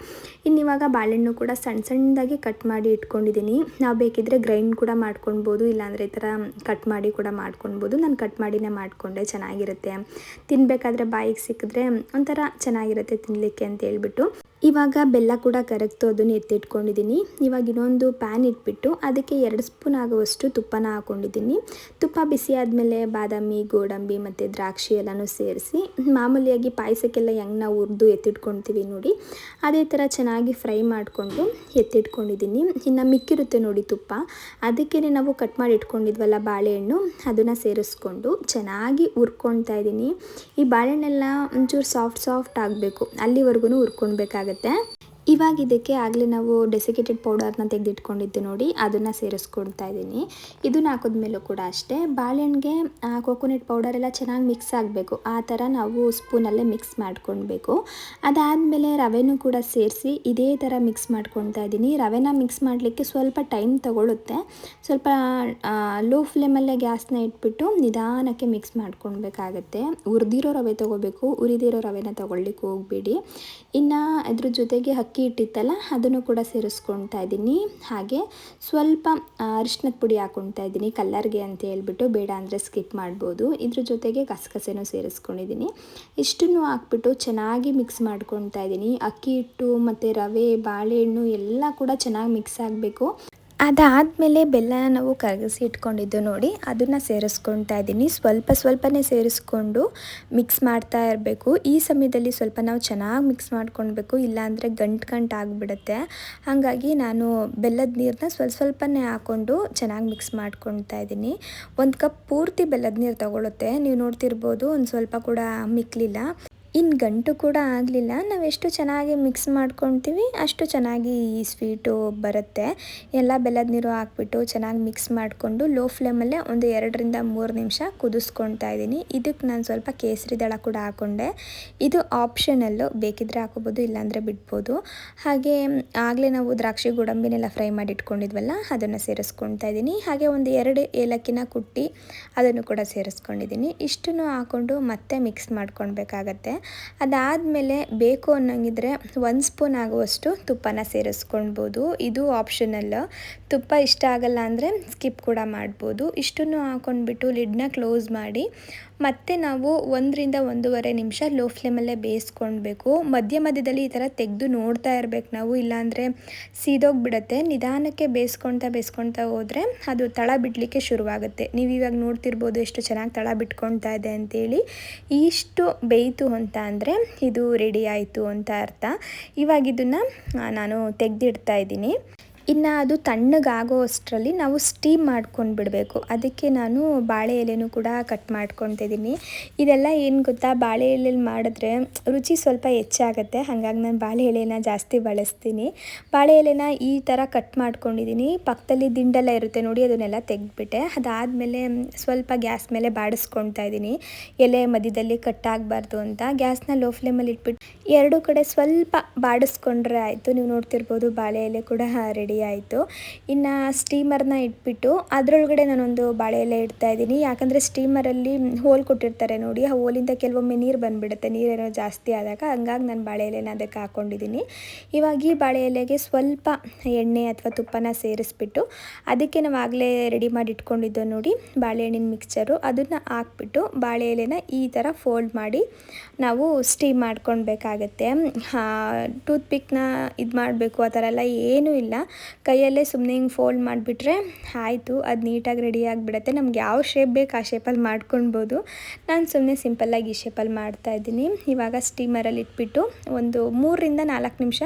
ಇನ್ನು ಇವಾಗ ಬಾಳೆಹಣ್ಣು ಕೂಡ ಸಣ್ಣ ಸಣ್ಣದಾಗಿ ಕಟ್ ಮಾಡಿ ಇಟ್ಕೊಂಡಿದ್ದೀನಿ. ನಾವು ಬೇಕಿದ್ರೆ ಗ್ರೈಂಡ್ ಕೂಡ ಮಾಡ್ಕೊಳ್ಬೋದು ಇಲ್ಲಾಂದರೆ ಈ ಥರ ಕಟ್ ಮಾಡಿ ಕೂಡ ಮಾಡ್ಕೊಳ್ಬೋದು ನಾನು ಕಟ್ ಮಾಡಿನೇ ಮಾಡಿಕೊಂಡೆ, ಚೆನ್ನಾಗಿರುತ್ತೆ. ತಿನ್ನಬೇಕಾದ್ರೆ ಬಾಯಿಗೆ ಸಿಕ್ಕಿದ್ರೆ ಒಂಥರ ಚೆನ್ನಾಗಿರುತ್ತೆ ತಿನ್ನಲಿಕ್ಕೆ ಅಂತ ಹೇಳ್ಬಿಟ್ಟು. ಇವಾಗ ಬೆಲ್ಲ ಕೂಡ ಕರಗ್ತು, ಅದನ್ನು ಎತ್ತಿಟ್ಕೊಂಡಿದ್ದೀನಿ ಇವಾಗ ಇನ್ನೊಂದು ಪ್ಯಾನ್ ಇಟ್ಬಿಟ್ಟು ಅದಕ್ಕೆ ಎರಡು ಸ್ಪೂನ್ ಆಗುವಷ್ಟು ತುಪ್ಪನ ಹಾಕ್ಕೊಂಡಿದ್ದೀನಿ ತುಪ್ಪ ಬಿಸಿ ಆದಮೇಲೆ ಬಾದಾಮಿ, ಗೋಡಂಬಿ ಮತ್ತು ದ್ರಾಕ್ಷಿ ಎಲ್ಲನೂ ಸೇರಿಸಿ, ಮಾಮೂಲಿಯಾಗಿ ಪಾಯಸಕ್ಕೆಲ್ಲ ಹೆಂಗೆ ನಾವು ಹುರಿದು ಎತ್ತಿಟ್ಕೊಳ್ತೀವಿ ನೋಡಿ, ಅದೇ ಥರ ಚೆನ್ನಾಗಿ ಫ್ರೈ ಮಾಡಿಕೊಂಡು ಎತ್ತಿಟ್ಕೊಂಡಿದ್ದೀನಿ ಇನ್ನು ಮಿಕ್ಕಿರುತ್ತೆ ನೋಡಿ ತುಪ್ಪ. ಅದಕ್ಕೆ ನಾವು ಕಟ್ ಮಾಡಿ ಇಟ್ಕೊಂಡಿದ್ವಲ್ಲ ಬಾಳೆಹಣ್ಣು, ಅದನ್ನು ಸೇರಿಸ್ಕೊಂಡು ಚೆನ್ನಾಗಿ ಹುರ್ಕೊಳ್ತಾ ಇದ್ದೀನಿ ಈ ಬಾಳೆಹಣ್ಣೆಲ್ಲ ಒಂಚೂರು ಸಾಫ್ಟ್ ಸಾಫ್ಟ್ ಆಗಬೇಕು. ಅಲ್ಲಿವರೆಗೂ ಹುರ್ಕೊಳ್ಬೇಕಾಗತ್ತೆ ಆಗುತ್ತೆ ಇವಾಗ ಇದಕ್ಕೆ ಆಗಲೇ ನಾವು ಡೆಸಿಕೇಟೆಡ್ ಪೌಡರ್ನ ತೆಗೆದಿಟ್ಕೊಂಡಿದ್ದು ನೋಡಿ, ಅದನ್ನು ಸೇರಿಸ್ಕೊಳ್ತಾ ಇದ್ದೀನಿ. ಇದನ್ನ ಹಾಕಿದ್ಮೇಲೂ ಕೂಡ ಅಷ್ಟೇ. ಬಾಳೆಹಣ್ಣಿಗೆ ಕೋಕೋನಟ್ ಪೌಡರ್ ಎಲ್ಲ ಚೆನ್ನಾಗಿ ಮಿಕ್ಸ್ ಆಗಬೇಕು. ಆ ಥರ ನಾವು ಸ್ಪೂನಲ್ಲೇ ಮಿಕ್ಸ್ ಮಾಡ್ಕೊಳ್ಬೇಕು. ಅದಾದಮೇಲೆ ರವೆನೂ ಕೂಡ ಸೇರಿಸಿ ಇದೇ ಥರ ಮಿಕ್ಸ್ ಮಾಡ್ಕೊಳ್ತಾ ಇದ್ದೀನಿ. ರವೆನ ಮಿಕ್ಸ್ ಮಾಡಲಿಕ್ಕೆ ಸ್ವಲ್ಪ ಟೈಮ್ ತಗೊಳ್ಳುತ್ತೆ ಸ್ವಲ್ಪ ಲೋ ಫ್ಲೇಮಲ್ಲೇ ಗ್ಯಾಸ್ನ ಇಟ್ಬಿಟ್ಟು ನಿಧಾನಕ್ಕೆ ಮಿಕ್ಸ್ ಮಾಡ್ಕೊಳ್ಬೇಕಾಗತ್ತೆ. ಉರಿದಿರೋ ರವೆ ತೊಗೋಬೇಕು ಉರಿದಿರೋ ರವೆನ ತೊಗೊಳ್ಲಿಕ್ಕೆ ಹೋಗಬೇಡಿ. ಇನ್ನು ಅದ್ರ ಜೊತೆಗೆ ಅಕ್ಕಿ ಹಿಟ್ಟಿತ್ತಲ್ಲ ಅದನ್ನು ಕೂಡ ಸೇರಿಸ್ಕೊಳ್ತಾ ಇದ್ದೀನಿ. ಹಾಗೆ ಸ್ವಲ್ಪ ಅರಿಶಿನದ ಪುಡಿ ಹಾಕ್ಕೊಳ್ತಾ ಇದ್ದೀನಿ. ಕಲ್ಲರ್ಗೆ ಅಂತ ಹೇಳ್ಬಿಟ್ಟು ಬೇಡ ಅಂದರೆ ಸ್ಕಿಪ್ ಮಾಡ್ಬೋದು. ಇದ್ರ ಜೊತೆಗೆ ಗಸಗಸೆನೂ ಸೇರಿಸ್ಕೊಂಡಿದ್ದೀನಿ. ಇಷ್ಟನ್ನು ಹಾಕ್ಬಿಟ್ಟು ಚೆನ್ನಾಗಿ ಮಿಕ್ಸ್ ಮಾಡ್ಕೊಳ್ತಾ ಇದ್ದೀನಿ. ಅಕ್ಕಿ ಹಿಟ್ಟು ಮತ್ತು ರವೆ, ಬಾಳೆಹಣ್ಣು ಎಲ್ಲ ಕೂಡ ಚೆನ್ನಾಗಿ ಮಿಕ್ಸ್ ಆಗಬೇಕು. ಅದಾದಮೇಲೆ ಬೆಲ್ಲ ನಾವು ಕರಗಿಸಿ ಇಟ್ಕೊಂಡಿದ್ದು ನೋಡಿ, ಅದನ್ನು ಸೇರಿಸ್ಕೊಳ್ತಾ ಇದ್ದೀನಿ. ಸ್ವಲ್ಪ ಸ್ವಲ್ಪನೇ ಸೇರಿಸ್ಕೊಂಡು ಮಿಕ್ಸ್ ಮಾಡ್ತಾ ಇರಬೇಕು. ಈ ಸಮಯದಲ್ಲಿ ಸ್ವಲ್ಪ ನಾವು ಚೆನ್ನಾಗಿ ಮಿಕ್ಸ್ ಮಾಡ್ಕೊಳ್ಬೇಕು, ಇಲ್ಲಾಂದರೆ ಗಂಟು ಗಂಟು ಆಗಿಬಿಡುತ್ತೆ. ಹಾಗಾಗಿ ನಾನು ಬೆಲ್ಲದ ನೀರನ್ನ ಸ್ವಲ್ಪ ಸ್ವಲ್ಪನೇ ಹಾಕ್ಕೊಂಡು ಚೆನ್ನಾಗಿ ಮಿಕ್ಸ್ ಮಾಡ್ಕೊಳ್ತಾ ಇದ್ದೀನಿ. ಒಂದು ಕಪ್ ಪೂರ್ತಿ ಬೆಲ್ಲದ ನೀರು ತಗೊಳುತ್ತೆ. ನೀವು ನೋಡ್ತಿರ್ಬೋದು, ಒಂದು ಸ್ವಲ್ಪ ಕೂಡ ಮಿಕ್ಕಲಿಲ್ಲ ಇನ್ನು ಗಂಟು ಕೂಡ ಆಗಲಿಲ್ಲ. ನಾವು ಎಷ್ಟು ಚೆನ್ನಾಗಿ ಮಿಕ್ಸ್ ಮಾಡ್ಕೊತೀವಿ, ಅಷ್ಟು ಚೆನ್ನಾಗಿ ಈ ಸ್ವೀಟು ಬರುತ್ತೆ. ಎಲ್ಲ ಬೆಲ್ಲದ ನೀರು ಹಾಕ್ಬಿಟ್ಟು ಚೆನ್ನಾಗಿ ಮಿಕ್ಸ್ ಮಾಡಿಕೊಂಡು ಲೋ ಫ್ಲೇಮಲ್ಲೇ ಒಂದು ಎರಡರಿಂದ ಮೂರು ನಿಮಿಷ ಕುದಿಸ್ಕೊಳ್ತಾ ಇದ್ದೀನಿ. ಇದಕ್ಕೆ ನಾನು ಸ್ವಲ್ಪ ಕೇಸರಿ ದಳ ಕೂಡ ಹಾಕ್ಕೊಂಡೆ ಇದು ಆಪ್ಷನಲ್ಲು ಬೇಕಿದ್ರೆ ಹಾಕೋಬೋದು, ಇಲ್ಲಾಂದರೆ ಬಿಡ್ಬೋದು. ಹಾಗೆ ಆಗಲೇ ನಾವು ದ್ರಾಕ್ಷಿ ಗೋಡಂಬಿನೆಲ್ಲ ಫ್ರೈ ಮಾಡಿ ಇಟ್ಕೊಂಡಿದ್ವಲ್ಲ ಅದನ್ನು ಸೇರಿಸ್ಕೊಳ್ತಾ ಇದ್ದೀನಿ. ಹಾಗೆ ಒಂದು ಎರಡು ಏಲಕ್ಕಿನ ಕುಟ್ಟಿ ಅದನ್ನು ಕೂಡ ಸೇರಿಸ್ಕೊಂಡಿದ್ದೀನಿ. ಇಷ್ಟನ್ನು ಹಾಕ್ಕೊಂಡು ಮತ್ತೆ ಮಿಕ್ಸ್ ಮಾಡ್ಕೊಳ್ಬೇಕಾಗತ್ತೆ. ಅದಾದಮೇಲೆ ಬೇಕು ಅನ್ನೋಂಗಿದ್ರೆ ಒಂದು ಸ್ಪೂನ್ ಆಗುವಷ್ಟು ತುಪ್ಪನ ಸೇರಿಸ್ಕೊಳ್ಬೋದು. ಇದು ಆಪ್ಷನಲ್ ತುಪ್ಪ ಇಷ್ಟ ಆಗಲ್ಲ ಅಂದರೆ ಸ್ಕಿಪ್ ಕೂಡ ಮಾಡ್ಬೋದು. ಇಷ್ಟನ್ನು ಹಾಕೊಂಡ್ಬಿಟ್ಟು ಲಿಡ್ನ ಕ್ಲೋಸ್ ಮಾಡಿ ಮತ್ತೆ ನಾವು ಒಂದರಿಂದ ಒಂದೂವರೆ ನಿಮಿಷ ಲೋ ಫ್ಲೇಮಲ್ಲೇ ಬೇಯಿಸ್ಕೊಳ್ಬೇಕು. ಮಧ್ಯ ಮಧ್ಯದಲ್ಲಿ ಈ ಥರ ತೆಗೆದು ನೋಡ್ತಾ ಇರಬೇಕು ನಾವು, ಇಲ್ಲಾಂದರೆ ಸೀದೋಗಿಬಿಡತ್ತೆ. ನಿಧಾನಕ್ಕೆ ಬೇಯಿಸ್ಕೊಳ್ತಾ ಬೇಯಿಸ್ಕೊಳ್ತಾ ಹೋದರೆ ಅದು ತಳ ಬಿಡಲಿಕ್ಕೆ ಶುರುವಾಗುತ್ತೆ. ನೀವು ಇವಾಗ ನೋಡ್ತಿರ್ಬೋದು ಎಷ್ಟು ಚೆನ್ನಾಗಿ ತಳ ಬಿಟ್ಕೊಳ್ತಾ ಇದೆ ಅಂತೇಳಿ. ಇಷ್ಟು ಬೇಯಿತು ಅಂತ ಅಂದರೆ ಇದು ರೆಡಿ ಆಯಿತು ಅಂತ ಅರ್ಥ. ಇವಾಗ ಇದನ್ನು ನಾನು ತೆಗೆದಿಡ್ತಾ ಇದ್ದೀನಿ. ಇನ್ನು ಅದು ತಣ್ಣಗಾಗೋ ಅಷ್ಟರಲ್ಲಿ ನಾವು ಸ್ಟೀಮ್ ಮಾಡ್ಕೊಂಡು ಬಿಡಬೇಕು. ಅದಕ್ಕೆ ನಾನು ಬಾಳೆ ಎಲೆನೂ ಕೂಡ ಕಟ್ ಮಾಡ್ಕೊತಿದ್ದೀನಿ ಇದೆಲ್ಲ ಏನು ಗೊತ್ತಾ? ಬಾಳೆ ಎಲೆಯಲ್ಲಿ ಮಾಡಿದ್ರೆ ರುಚಿ ಸ್ವಲ್ಪ ಹೆಚ್ಚಾಗುತ್ತೆ. ಹಾಗಾಗಿ ನಾನು ಬಾಳೆ ಎಲೆನ ಜಾಸ್ತಿ ಬಳಸ್ತೀನಿ. ಬಾಳೆ ಎಲೆನ ಈ ಥರ ಕಟ್ ಮಾಡ್ಕೊಂಡಿದ್ದೀನಿ ಪಕ್ಕದಲ್ಲಿ ದಿಂಡೆಲ್ಲ ಇರುತ್ತೆ ನೋಡಿ, ಅದನ್ನೆಲ್ಲ ತೆಗೆದ್ಬಿಟ್ಟೆ. ಅದಾದಮೇಲೆ ಸ್ವಲ್ಪ ಗ್ಯಾಸ್ ಮೇಲೆ ಬಾಡಿಸ್ಕೊತಾ ಇದ್ದೀನಿ ಎಲೆ ಮಧ್ಯದಲ್ಲಿ ಕಟ್ಟಾಗಬಾರ್ದು ಅಂತ. ಗ್ಯಾಸ್ನ ಲೋ ಫ್ಲೇಮಲ್ಲಿ ಇಟ್ಬಿಟ್ಟು ಎರಡು ಕಡೆ ಸ್ವಲ್ಪ ಬಾಡಿಸ್ಕೊಂಡ್ರೆ ಆಯಿತು. ನೀವು ನೋಡ್ತಿರ್ಬೋದು ಬಾಳೆ ಎಲೆ ಕೂಡ ರೆಡಿ ಆಯಿತು. ಇನ್ನು ಸ್ಟೀಮರ್ನ ಇಟ್ಬಿಟ್ಟು ಅದರೊಳಗಡೆ ನಾನೊಂದು ಬಾಳೆ ಎಲೆ ಇಡ್ತಾ ಇದ್ದೀನಿ. ಯಾಕಂದರೆ ಸ್ಟೀಮರಲ್ಲಿ ಹೋಲ್ ಕೊಟ್ಟಿರ್ತಾರೆ ನೋಡಿ, ಆ ಹೋಲಿಂದ ಕೆಲವೊಮ್ಮೆ ನೀರು ಬಂದುಬಿಡುತ್ತೆ. ನೀರೇನೋ ಜಾಸ್ತಿ ಆದಾಗ ಹಂಗಾಗಿ ನಾನು ಬಾಳೆ ಎಲೆನ ಅದಕ್ಕೆ ಹಾಕ್ಕೊಂಡಿದ್ದೀನಿ ಇವಾಗ ಈ ಬಾಳೆ ಎಲೆಗೆ ಸ್ವಲ್ಪ ಎಣ್ಣೆ ಅಥವಾ ತುಪ್ಪನ ಸೇರಿಸ್ಬಿಟ್ಟು ಅದಕ್ಕೆ ನಾವು ಆಗಲೇ ರೆಡಿ ಮಾಡಿ ಇಟ್ಕೊಂಡಿದ್ದೋ ನೋಡಿ ಬಾಳೆಹಣ್ಣಿನ ಮಿಕ್ಸ್ಚರು ಅದನ್ನು ಹಾಕ್ಬಿಟ್ಟು ಬಾಳೆ ಎಲೆನ ಈ ಥರ ಫೋಲ್ಡ್ ಮಾಡಿ ನಾವು ಸ್ಟೀಮ್ ಮಾಡ್ಕೊಳ್ಬೇಕಾಗತ್ತೆ. ಟೂತ್ ಪಿಕ್ನ ಇದು ಮಾಡಬೇಕು ಆ ಥರ ಎಲ್ಲ ಏನೂ ಇಲ್ಲ. ಕೈಯಲ್ಲೇ ಸುಮ್ಮನೆ ಹಿಂಗೆ ಫೋಲ್ಡ್ ಮಾಡಿಬಿಟ್ರೆ ಆಯಿತು, ಅದು ನೀಟಾಗಿ ರೆಡಿ ಆಗಿಬಿಡತ್ತೆ. ನಮ್ಗೆ ಯಾವ ಶೇಪ್ ಬೇಕು ಆ ಶೇಪಲ್ಲಿ ಮಾಡ್ಕೊಳ್ಬೋದು ನಾನು ಸುಮ್ಮನೆ ಸಿಂಪಲ್ಲಾಗಿ ಈ ಶೇಪಲ್ಲಿ ಮಾಡ್ತಾ ಇದ್ದೀನಿ. ಇವಾಗ ಸ್ಟೀಮರಲ್ಲಿ ಇಟ್ಬಿಟ್ಟು ಒಂದು ಮೂರರಿಂದ ನಾಲ್ಕು ನಿಮಿಷ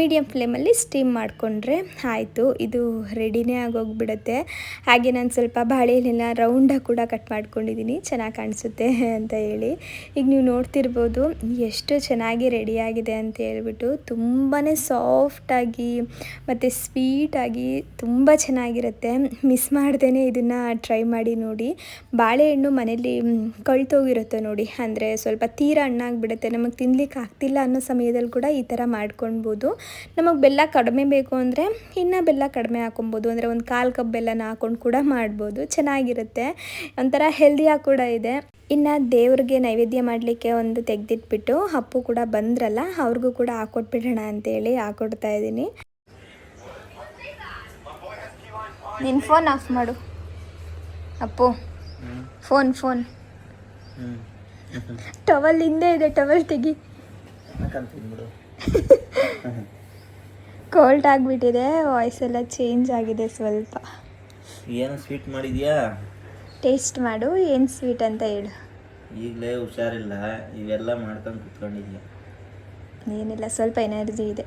ಮೀಡಿಯಮ್ ಫ್ಲೇಮಲ್ಲಿ ಸ್ಟೀಮ್ ಮಾಡಿಕೊಂಡ್ರೆ ಆಯಿತು. ಇದು ರೆಡಿನೇ ಆಗೋಗ್ಬಿಡುತ್ತೆ. ಹಾಗೆ ನಾನು ಸ್ವಲ್ಪ ಬಾಳೆಹಣ್ಣೆಲ್ಲ ರೌಂಡಾಗಿ ಕೂಡ ಕಟ್ ಮಾಡ್ಕೊಂಡಿದ್ದೀನಿ ಚೆನ್ನಾಗಿ ಕಾಣಿಸುತ್ತೆ ಅಂತ ಹೇಳಿ. ಈಗ ನೀವು ನೋಡ್ತಿರ್ಬೋದು, ಎಷ್ಟು ಚೆನ್ನಾಗಿ ರೆಡಿಯಾಗಿದೆ ಅಂತ ಹೇಳ್ಬಿಟ್ಟು ತುಂಬಾ ಸಾಫ್ಟಾಗಿ ಮತ್ತು ಸ್ವೀಟಾಗಿ ತುಂಬ ಚೆನ್ನಾಗಿರುತ್ತೆ. ಮಿಸ್ ಮಾಡ್ದೇ ಇದನ್ನು ಟ್ರೈ ಮಾಡಿ ನೋಡಿ. ಬಾಳೆಹಣ್ಣು ಮನೇಲಿ ಕಳ್ತೋಗಿರುತ್ತೆ ನೋಡಿ. ಅಂದರೆ ಸ್ವಲ್ಪ ತೀರ ಹಣ್ಣಾಗ್ಬಿಡುತ್ತೆ. ನಮಗೆ ತಿನ್ಲಿಕ್ಕೆ ಆಗ್ತಿಲ್ಲ ಅನ್ನೋ ಸಮಯದಲ್ಲಿ ಕೂಡ ಈ ಥರ ಮಾಡ್ಕೊಳ್ಬೋದು ನಮಗೆ ಬೆಲ್ಲ ಕಡಿಮೆ ಬೇಕು ಅಂದರೆ ಇನ್ನೂ ಬೆಲ್ಲ ಕಡಿಮೆ ಹಾಕೊಬೋದು ಅಂದರೆ ಒಂದು ಕಾಲು ಕಪ್ ಬೆಲ್ಲನ ಹಾಕೊಂಡು ಕೂಡ ಮಾಡ್ಬೋದು. ಚೆನ್ನಾಗಿರುತ್ತೆ. ಒಂಥರ ಹೆಲ್ದಿಯಾಗಿ ಕೂಡ ಇದೆ. ಇನ್ನು ದೇವ್ರಿಗೆ ನೈವೇದ್ಯ ಮಾಡಲಿಕ್ಕೆ ಒಂದು ತೆಗೆದಿಟ್ಬಿಟ್ಟು ಅಪ್ಪು ಕೂಡ ಬಂದ್ರಲ್ಲ, ಅವ್ರಿಗೂ ಕೂಡ ಹಾಕೊಟ್ಬಿಡೋಣ ಅಂತೇಳಿ ಹಾಕೊಡ್ತಾ ಇದ್ದೀನಿ. ನಿನ್ನ ಫೋನ್ ಆಫ್ ಮಾಡು. ಅಪ್ಪು. ಫೋನ್ ಫೋನ್ ಟವಲ್ ಹಿಂದೆ ಇದೆ ಟವಲ್ ತೆಗಿ. ಕೋಲ್ಡ್ ಆಗಿಬಿಟ್ಟಿದೆ ವಾಯ್ಸ್ ಎಲ್ಲ ಚೇಂಜ್ ಆಗಿದೆ ಸ್ವಲ್ಪ. ಏನು ಸ್ವೀಟ್ ಮಾಡಿದ್ಯಾ? ಟೇಸ್ಟ್ ಮಾಡು ಏನು ಸ್ವೀಟ್ ಅಂತ ಹೇಳು. ಈಗಲೇ ಹುಷಾರಿಲ್ಲ ಇವೆಲ್ಲ ಮಾಡ್ಕೊಂಡು ಕುತ್ಕೊಂಡಿದ್ಯಾ? ಏನಿಲ್ಲ ಸ್ವಲ್ಪ ಎನರ್ಜಿ ಇದೆ.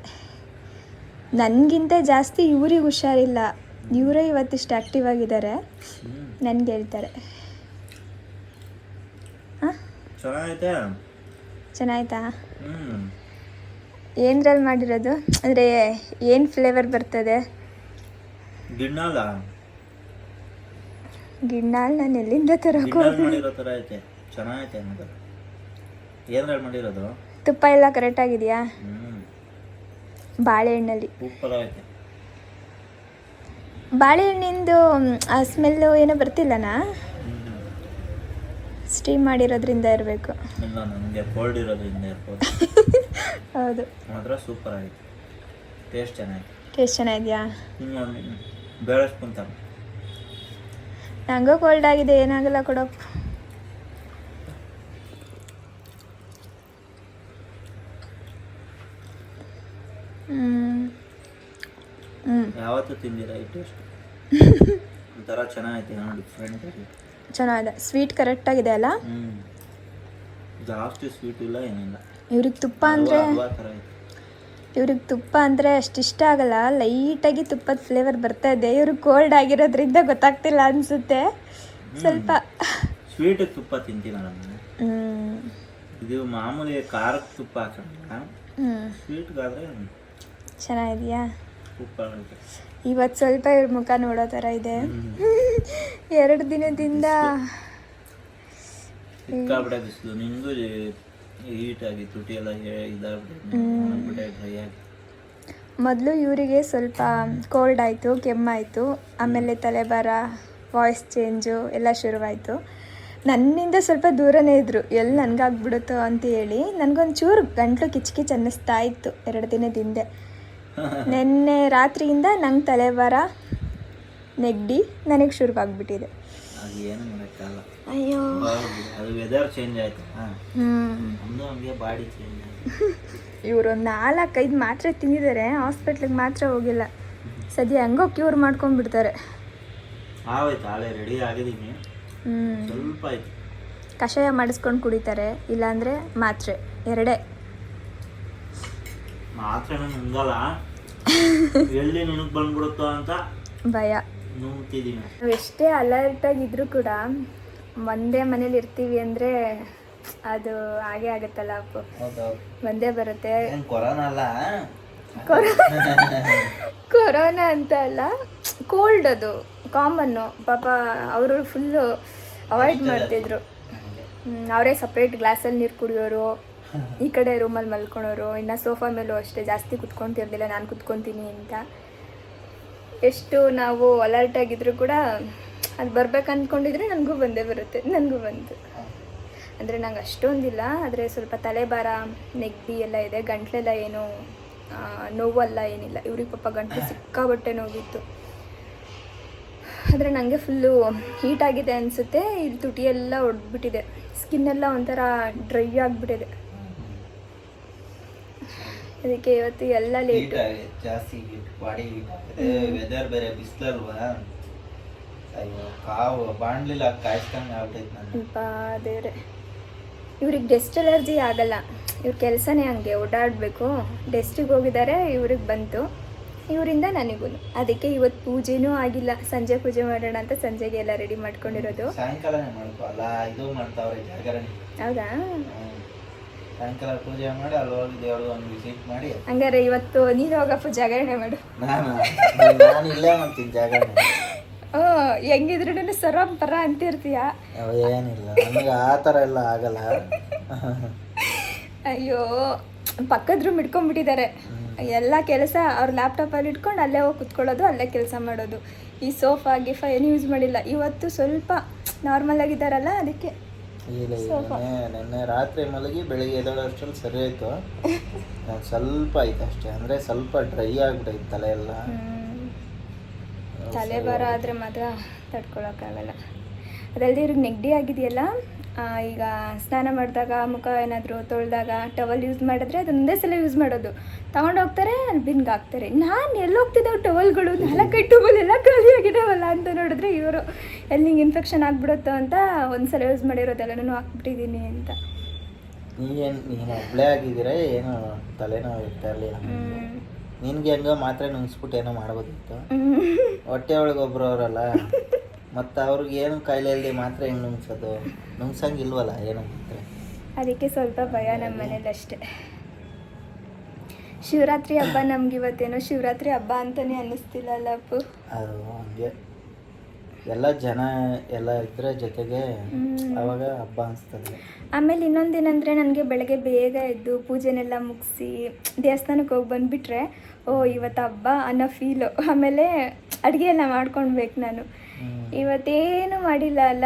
ನನಗಿಂತ ಜಾಸ್ತಿ ಇವ್ರಿಗೆ ಹುಷಾರಿಲ್ಲ. ಇವರೇ ಇವತ್ತಿಷ್ಟು ಆ್ಯಕ್ಟಿವ್ ಆಗಿದ್ದಾರೆ. ನನಗೆ ಹೇಳ್ತಾರೆ ಚೆನ್ನಾಯ್ತಾ? ಏನರಲ್ಲಿ ಮಾಡಿರೋದು? ಅಂದರೆ ಏನು ಫ್ಲೇವರ್ ಬರ್ತದೆ? ಗಿಣ್ಣಾಲ? ಗಿಣ್ಣಾಲ್ ನಾನು ಎಲ್ಲಿಂದ ತರೋಕೆ ಏನ್ರಲ್ಲಿ ಮಾಡಿರೋದು? ತುಪ್ಪ ಎಲ್ಲ ಕರೆಕ್ಟ್ ಆಗಿದೆಯಾ? ಬಾಳೆಹಣ್ಣಲ್ಲಿ. ಬಾಳೆಹಣ್ಣಿಂದು ಆ ಸ್ಮೆಲ್ಲು ಏನೋ ಬರ್ತಿಲ್ಲನಾ? ಸ್ಟೀಮ್ ಮಾಡಿರೋದ್ರಿಂದ ಇರಬೇಕು. ಇಲ್ಲ ನನಗೆ ಕೋಲ್ಡ್ ಇರೋದ್ರಿಂದ ಇರ್ಬೋದು. ಹೌದು. ಮಾತ್ರ ಸೂಪರ್ ಆಗಿತ್ತು. ಟೇಸ್ಟ್ ಚೆನ್ನಾಗಿದೆ ಟೇಸ್ಟ್ ಚೆನ್ನಾಗಿದೆಯಾ? ಬೇಳೆ ಸ್ಪೂನ್ ತಗೋ. ನಂಗೂ ಕೋಲ್ಡ್ ಆಗಿದೆ ಏನಾಗಲ್ಲ ಕೊಡೋಕೆ ಹ್ಞೂ ಯಾವತ್ತೂ ತಿಂದಿರ ಈ ಟೇಸ್ಟ್ ಒಂಥರ ಚೆನ್ನಾಗೈತೆ ನೋಡಿ ಡಿಫ್ರೆಂಟ್ ಚೆನ್ನಾಗಿದೆ. ಸ್ವೀಟ್ ಕರೆಕ್ಟಾಗಿದೆ ಅಲ್ಲ? ಜಾಸ್ತಿ ಸ್ವೀಟ್ ಇಲ್ಲ ಏನಿಲ್ಲ. ಇವ್ರಿಗೆ ತುಪ್ಪ ಅಂದರೆ ಇವ್ರಿಗೆ ತುಪ್ಪ ಅಂದರೆ ಅಷ್ಟು ಇಷ್ಟ ಆಗಲ್ಲ. ಲೈಟಾಗಿ ತುಪ್ಪದ ಫ್ಲೇವರ್ ಬರ್ತಾ ಇದೆ. ಇವ್ರಿಗೆ ಕೋಲ್ಡ್ ಆಗಿರೋದ್ರಿಂದ ಗೊತ್ತಾಗ್ತಿಲ್ಲ ಅನಿಸುತ್ತೆ. ಸ್ವಲ್ಪ ಸ್ವೀಟ್ ತುಪ್ಪ ತಿಂತೀನಿ ನಾನು. ಇದು ಮಾಮೂಲಿ ಖಾರಕ್ಕೆ ತುಪ್ಪ ಹಾಕಲ್ಲ ಸ್ವೀಟ್ಗಾದ್ರೆ ಚೆನ್ನಾಗಿದೆಯಾ? ಇವತ್ತು ಸ್ವಲ್ಪ ಇವ್ರ ಮುಖ ನೋಡೋ ಥರ ಇದೆ. ಎರಡು ದಿನದಿಂದ ಸಿಕ್ಕಾಬಿಟ್ಟೆ ಬಿಸಿಲು. ನಿಂಗೂ ಹೀಟಾಗಿ ತುಟಿ ಎಲ್ಲ ಇದಾಗ್ಬಿಟ್ಟೆ ಡ್ರೈ ಆಗಿ. ಮೊದಲು ಇವರಿಗೆ ಸ್ವಲ್ಪ ಕೋಲ್ಡ್ ಆಯಿತು ಕೆಮ್ಮಾಯಿತು ಆಮೇಲೆ ತಲೆಬಾರ ವಾಯ್ಸ್ ಚೇಂಜು ಎಲ್ಲ ಶುರುವಾಯಿತು. ನನ್ನಿಂದ ಸ್ವಲ್ಪ ದೂರನೇ ಇದ್ದರು ಎಲ್ಲಿ ನನಗಾಗ್ಬಿಡುತ್ತೋ ಅಂತ ಹೇಳಿ ನನಗೊಂಚೂರು ಗಂಟ್ಲು ಕಿಚ್ಕಿಚ್ ಕಿಚ್ ಅನ್ನಿಸ್ತಾ ಇತ್ತು ಎರಡು ದಿನದಿಂದ. ನಿನ್ನೆ ರಾತ್ರಿಯಿಂದ ನಂಗೆ ತಲೆವಾರ ನೆಗಡಿ ನನಗೆ ಶುರುವಾಗ್ಬಿಟ್ಟಿದೆ. ಆಗ್ಬಿಟ್ಟಿದೆ ಏನು ಮಾಡೋಕ್ಕಾಗಲ್ಲ ಅಯ್ಯೋ. ಅದು ವೆದರ್ ಚೇಂಜ್ ಆಯ್ತು. ಹಾಂ. ಹ್ಞೂ ನಮ್ಮದು ಹಂಗೆ ಬಾಡಿ ಚೇಂಜ್ ಆಯ್ತು. ಇವರು ನಾಲ್ಕೈದು ಮಾತ್ರೆ ತಿಂದಿದ್ದಾರೆ ಹಾಸ್ಪಿಟ್ಲಿಗೆ ಮಾತ್ರ ಹೋಗಿಲ್ಲ. ಸದ್ಯ ಹಂಗೋ ಕ್ಯೂರ್ ಮಾಡ್ಕೊಂಡ್ಬಿಡ್ತಾರೆ. ಆವೈತೆ ಆಳೆ ರೆಡಿ ಆಗಿದ್ದೀನಿ ಹ್ಞೂ ಸ್ವಲ್ಪ ಆಯ್ತು. ಕಷಾಯ ಮಾಡಿಸ್ಕೊಂಡು ಕುಡಿತಾರೆ. ಇಲ್ಲಾಂದರೆ ಮಾತ್ರೆ. ಎರಡೇ. ಮಾತ್ರೆನೂ ನುಂಗಲ್ಲ. ಎಲ್ಲಿ ನಿನಗ್ ಬಂದ್ಬಿಡುತ್ತೋ ಅಂತ ಭಯ. ನುಂಗ್ತಿದೀನಿ. ನಾವು ಎಷ್ಟೇ ಅಲರ್ಟ್ ಆಗಿದ್ರು ಕೂಡ ಒಂದೇ ಮನೇಲಿ ಇರ್ತೀವಿ ಅಂದ್ರೆ ಅದು ಹಾಗೆ ಆಗುತ್ತಲ್ಲ ಅಪ್ಪು. ಒಂದೇ ಬರುತ್ತೆ. ಕೊರೋನಾ ಅಲ್ಲ? ಕೊರೋನಾ ಅಂತ ಅಲ್ಲ ಕೋಲ್ಡ್ ಅದು ಕಾಮನ್ನು ಪಾಪ ಅವರು ಫುಲ್ಲು ಅವಾಯ್ಡ್ ಮಾಡ್ತಿದ್ರು. ಅವರೇ ಸಪ್ರೇಟ್ ಗ್ಲಾಸಲ್ಲಿ ನೀರು ಕುಡಿಯೋರು. ಈ ಕಡೆ ರೂಮಲ್ಲಿ ಮಲ್ಕೊಳೋರು, ಇನ್ನು ಸೋಫಾ ಮೇಲೂ ಅಷ್ಟೇ, ಜಾಸ್ತಿ ಕುತ್ಕೊತಿರ್ಲಿಲ್ಲ, ನಾನು ಕುತ್ಕೊತೀನಿ ಅಂತ. ಎಷ್ಟು ನಾವು ಅಲರ್ಟ್ ಆಗಿದ್ರು ಕೂಡ ಅದು ಬರ್ಬೇಕು ಅಂದ್ಕೊಂಡಿದ್ರೆ ನನಗೂ ಬಂದೇ ಬರುತ್ತೆ, ನನಗೂ ಬಂತು. ಅಂದರೆ ನಂಗೆ ಅಷ್ಟೊಂದಿಲ್ಲ, ಆದರೆ ಸ್ವಲ್ಪ ತಲೆಭಾರ ನೆಗ್ಡಿ ಎಲ್ಲ ಇದೆ, ಗಂಟ್ಲೆಲ್ಲ ಏನು ನೋವಲ್ಲ ಏನಿಲ್ಲ. ಇವ್ರಿಗೆ ಪಾಪ ಗಂಟ್ಲು ಸಿಕ್ಕಾಬಟ್ಟೆ ನೋವಿತ್ತು. ಆದರೆ ನನಗೆ ಫುಲ್ಲು ಹೀಟ್ ಆಗಿದೆ ಅನಿಸುತ್ತೆ, ಇಲ್ಲಿ ತುಟಿ ಎಲ್ಲ ಒಡ್ಬಿಟ್ಟಿದೆ. ಸ್ಕಿನ್ ಎಲ್ಲ ಒಂಥರ ಡ್ರೈ ಆಗಿಬಿಟ್ಟಿದೆ. ಅದಕ್ಕೆ ಇವತ್ತು ಎಲ್ಲ ಲೇಟ್ ಜಾಸ್ತಿ ಬಾಡಿ ವೆದರ್ ಬೇರೆ ಬಿಸಿಲಲ್ವಾ? ಅಯ್ಯೋ ಕಾವು ಬಾಣ್ಲಿಲ್ಲ ಆಗ್ಬಿಟ್ಟೈತೆ ನಾನು ದೇವ್ರೆ. ಇವ್ರಿಗೆ ಡೆಸ್ಟ್ ಅಲರ್ಜಿ ಆಗಲ್ಲ. ಇವ್ರ ಕೆಲಸನೇ ಹಂಗೆ ಓಡಾಡಬೇಕು. ಡೆಸ್ಟಿಗೆ ಹೋಗಿದ್ದಾರೆ ಇವ್ರಿಗೆ ಬಂತು. ಇವರಿಂದ ನನಗೂ. ಅದಕ್ಕೆ ಇವತ್ತು ಪೂಜೆನೂ ಆಗಿಲ್ಲ. ಸಂಜೆ ಪೂಜೆ ಮಾಡೋಣ ಅಂತ ಸಂಜೆಗೆ ಎಲ್ಲ ರೆಡಿ ಮಾಡ್ಕೊಂಡಿರೋದು. ಹೌದಾ. ಸಾಯಂಕಾಲ ಪೂಜೆ ಮಾಡಿ ಅಲ್ಲಿ ಹೋಗಿ ದೇವರು ಒಂದು ವಿಸಿಟ್ ಮಾಡಿ ಹಂಗಾರೆ ಇವತ್ತು ನೀನು ಹೋಗಪ್ಪ ಜಾಗರಣೆ ಮಾಡು. ನಾನು ನಾನು ಇಲ್ಲೇ ಮಾಡ್ತೀನಿ ಜಾಗರಣೆ. ಹ್ಞೂ ಹೆಂಗಿದ್ರು ಸರಂ ಪರ ಅಂತಿರ್ತೀಯ? ಏನಿಲ್ಲ ನನಗೆ ಆ ಥರ ಎಲ್ಲ ಆಗಲ್ಲ. ಅಯ್ಯೋ ಪಕ್ಕದ ರೂಮ್ ಇಟ್ಕೊಂಡ್ಬಿಟ್ಟಿದ್ದಾರೆ. ಎಲ್ಲ ಕೆಲಸ ಅವ್ರ ಲ್ಯಾಪ್ಟಾಪಲ್ಲಿ ಇಟ್ಕೊಂಡು ಅಲ್ಲೇ ಹೋಗಿ ಕುತ್ಕೊಳ್ಳೋದು ಅಲ್ಲೇ ಕೆಲಸ ಮಾಡೋದು. ಈ ಸೋಫಾ ಗಿಫಾ ಏನು ಯೂಸ್ ಮಾಡಿಲ್ಲ. ಇವತ್ತು ಸ್ವಲ್ಪ ನಾರ್ಮಲ್ ಆಗಿದ್ದಾರಲ್ಲ ಅದಕ್ಕೆ ಇಲ್ಲ ನೆನ್ನೆ ನೆನ್ನೆ ರಾತ್ರಿ ಮಲಗಿ ಬೆಳಿಗ್ಗೆ ಎದ್ದೇಳೋಷ್ಟರಲ್ಲಿ ಸರಿ ಆಯಿತು. ನಾನು ಸ್ವಲ್ಪ ಆಯ್ತು ಅಷ್ಟೇ. ಅಂದರೆ ಸ್ವಲ್ಪ ಡ್ರೈ ಆಗ್ಬಿಟ್ಟೈತೆ ತಲೆ ಎಲ್ಲ. ತಲೆ ಭಾರ ಆದರೆ ಮಾತ್ರ ತಡ್ಕೊಳಕ್ಕಾಗಲ್ಲ. ಅದಲ್ಲದೆ ಇವ್ರಿಗೆ ನೆಗಡಿ ಆಗಿದೆಯಲ್ಲ ಈಗ ಸ್ನಾನ ಮಾಡಿದಾಗ ಮುಖ ಏನಾದರೂ ತೊಳೆದಾಗ ಟವಲ್ ಯೂಸ್ ಮಾಡಿದ್ರೆ ಅದೊಂದೇ ಸಲ ಯೂಸ್ ಮಾಡೋದು. ತಗೊಂಡೋಗ್ತಾರೆ ಬಿನ್ಗೆ ಹಾಕ್ತಾರೆ. ನಾನು ಎಲ್ಲೋಗ್ತಿದ್ದಾವೆ ಟವಲ್ಗಳು ನಾಲ್ಕೈದು ಟವಲ್ ಎಲ್ಲ ಖಾಲಿ ಆಗಿದಾವಲ್ಲ ಅಂತ ನೋಡಿದ್ರೆ ಇವರು ಎಲ್ಲಿ ಹಿಂಗೆ ಇನ್ಫೆಕ್ಷನ್ ಆಗಿಬಿಡುತ್ತೋ ಅಂತ ಒಂದು ಸಲ ಯೂಸ್ ಮಾಡಿರೋದೆಲ್ಲನೂ ಹಾಕ್ಬಿಟ್ಟಿದ್ದೀನಿ ಅಂತ. ನೀವೇನು ನೀನು ಒಬ್ಬಳೇ ಆಗಿದ್ದೀರಾ ಏನು ತಲೆನೋವು ಇರ್ತಾ ಇರಲಿಲ್ಲ. ನಿನ್ಗೆ ಹೆಂಗೋ ಮಾತ್ರ ನುಂಗ್ಸ್ಬಿಟ್ಟು ಏನೋ ಮಾಡ್ಬೋದಿತ್ತು. ಹೊಟ್ಟೆ ಒಳಗೆ ಒಬ್ರು ಅವರಲ್ಲ ಮತ್ತು ಅವ್ರಿಗೆ ಏನು ಕಾಯಿಲೆ ಇಲ್ಲದೆ ಮಾತ್ರ ಹೆಂಗೆ ನುಂಗ್ಸೋದು? ನುಂಗ್ಸಂಗಿಲ್ವಲ್ಲ ಏನು ಮಾತ್ರೆ? ಅದಕ್ಕೆ ಸ್ವಲ್ಪ ಭಯ ನಮ್ಮ ಮನೇಲಿ ಅಷ್ಟೇ. ಶಿವರಾತ್ರಿ ಹಬ್ಬ ನಮ್ಗೆ ಇವತ್ತೇನೋ ಶಿವರಾತ್ರಿ ಹಬ್ಬ ಅಂತಾನೆ ಅನ್ನಿಸ್ತಿಲ್ಲ ಅಲ್ಲ ಅಪ್ಪು? ಅದು ಹಂಗೆ. ಎಲ್ಲ ಜನ ಎಲ್ಲ ಇದ್ರೆ ಜೊತೆಗೆ. ಅವಾಗ ಹಬ್ಬ ಅನಿಸ್ತದೆ. ಆಮೇಲೆ ಇನ್ನೊಂದೇನಂದರೆ ನನಗೆ ಬೆಳಗ್ಗೆ ಬೇಗ ಎದ್ದು ಪೂಜೆನೆಲ್ಲ ಮುಗಿಸಿ ದೇವಸ್ಥಾನಕ್ಕೆ ಹೋಗಿ ಬಂದುಬಿಟ್ರೆ ಓ ಇವತ್ತು ಹಬ್ಬ ಅನ್ನೋ ಫೀಲು ಆಮೇಲೆ ಅಡುಗೆ ಎಲ್ಲ ಮಾಡ್ಕೊಳ್ಬೇಕು ನಾನು. ಇವತ್ತೇನು ಮಾಡಿಲ್ಲ ಅಲ್ಲ?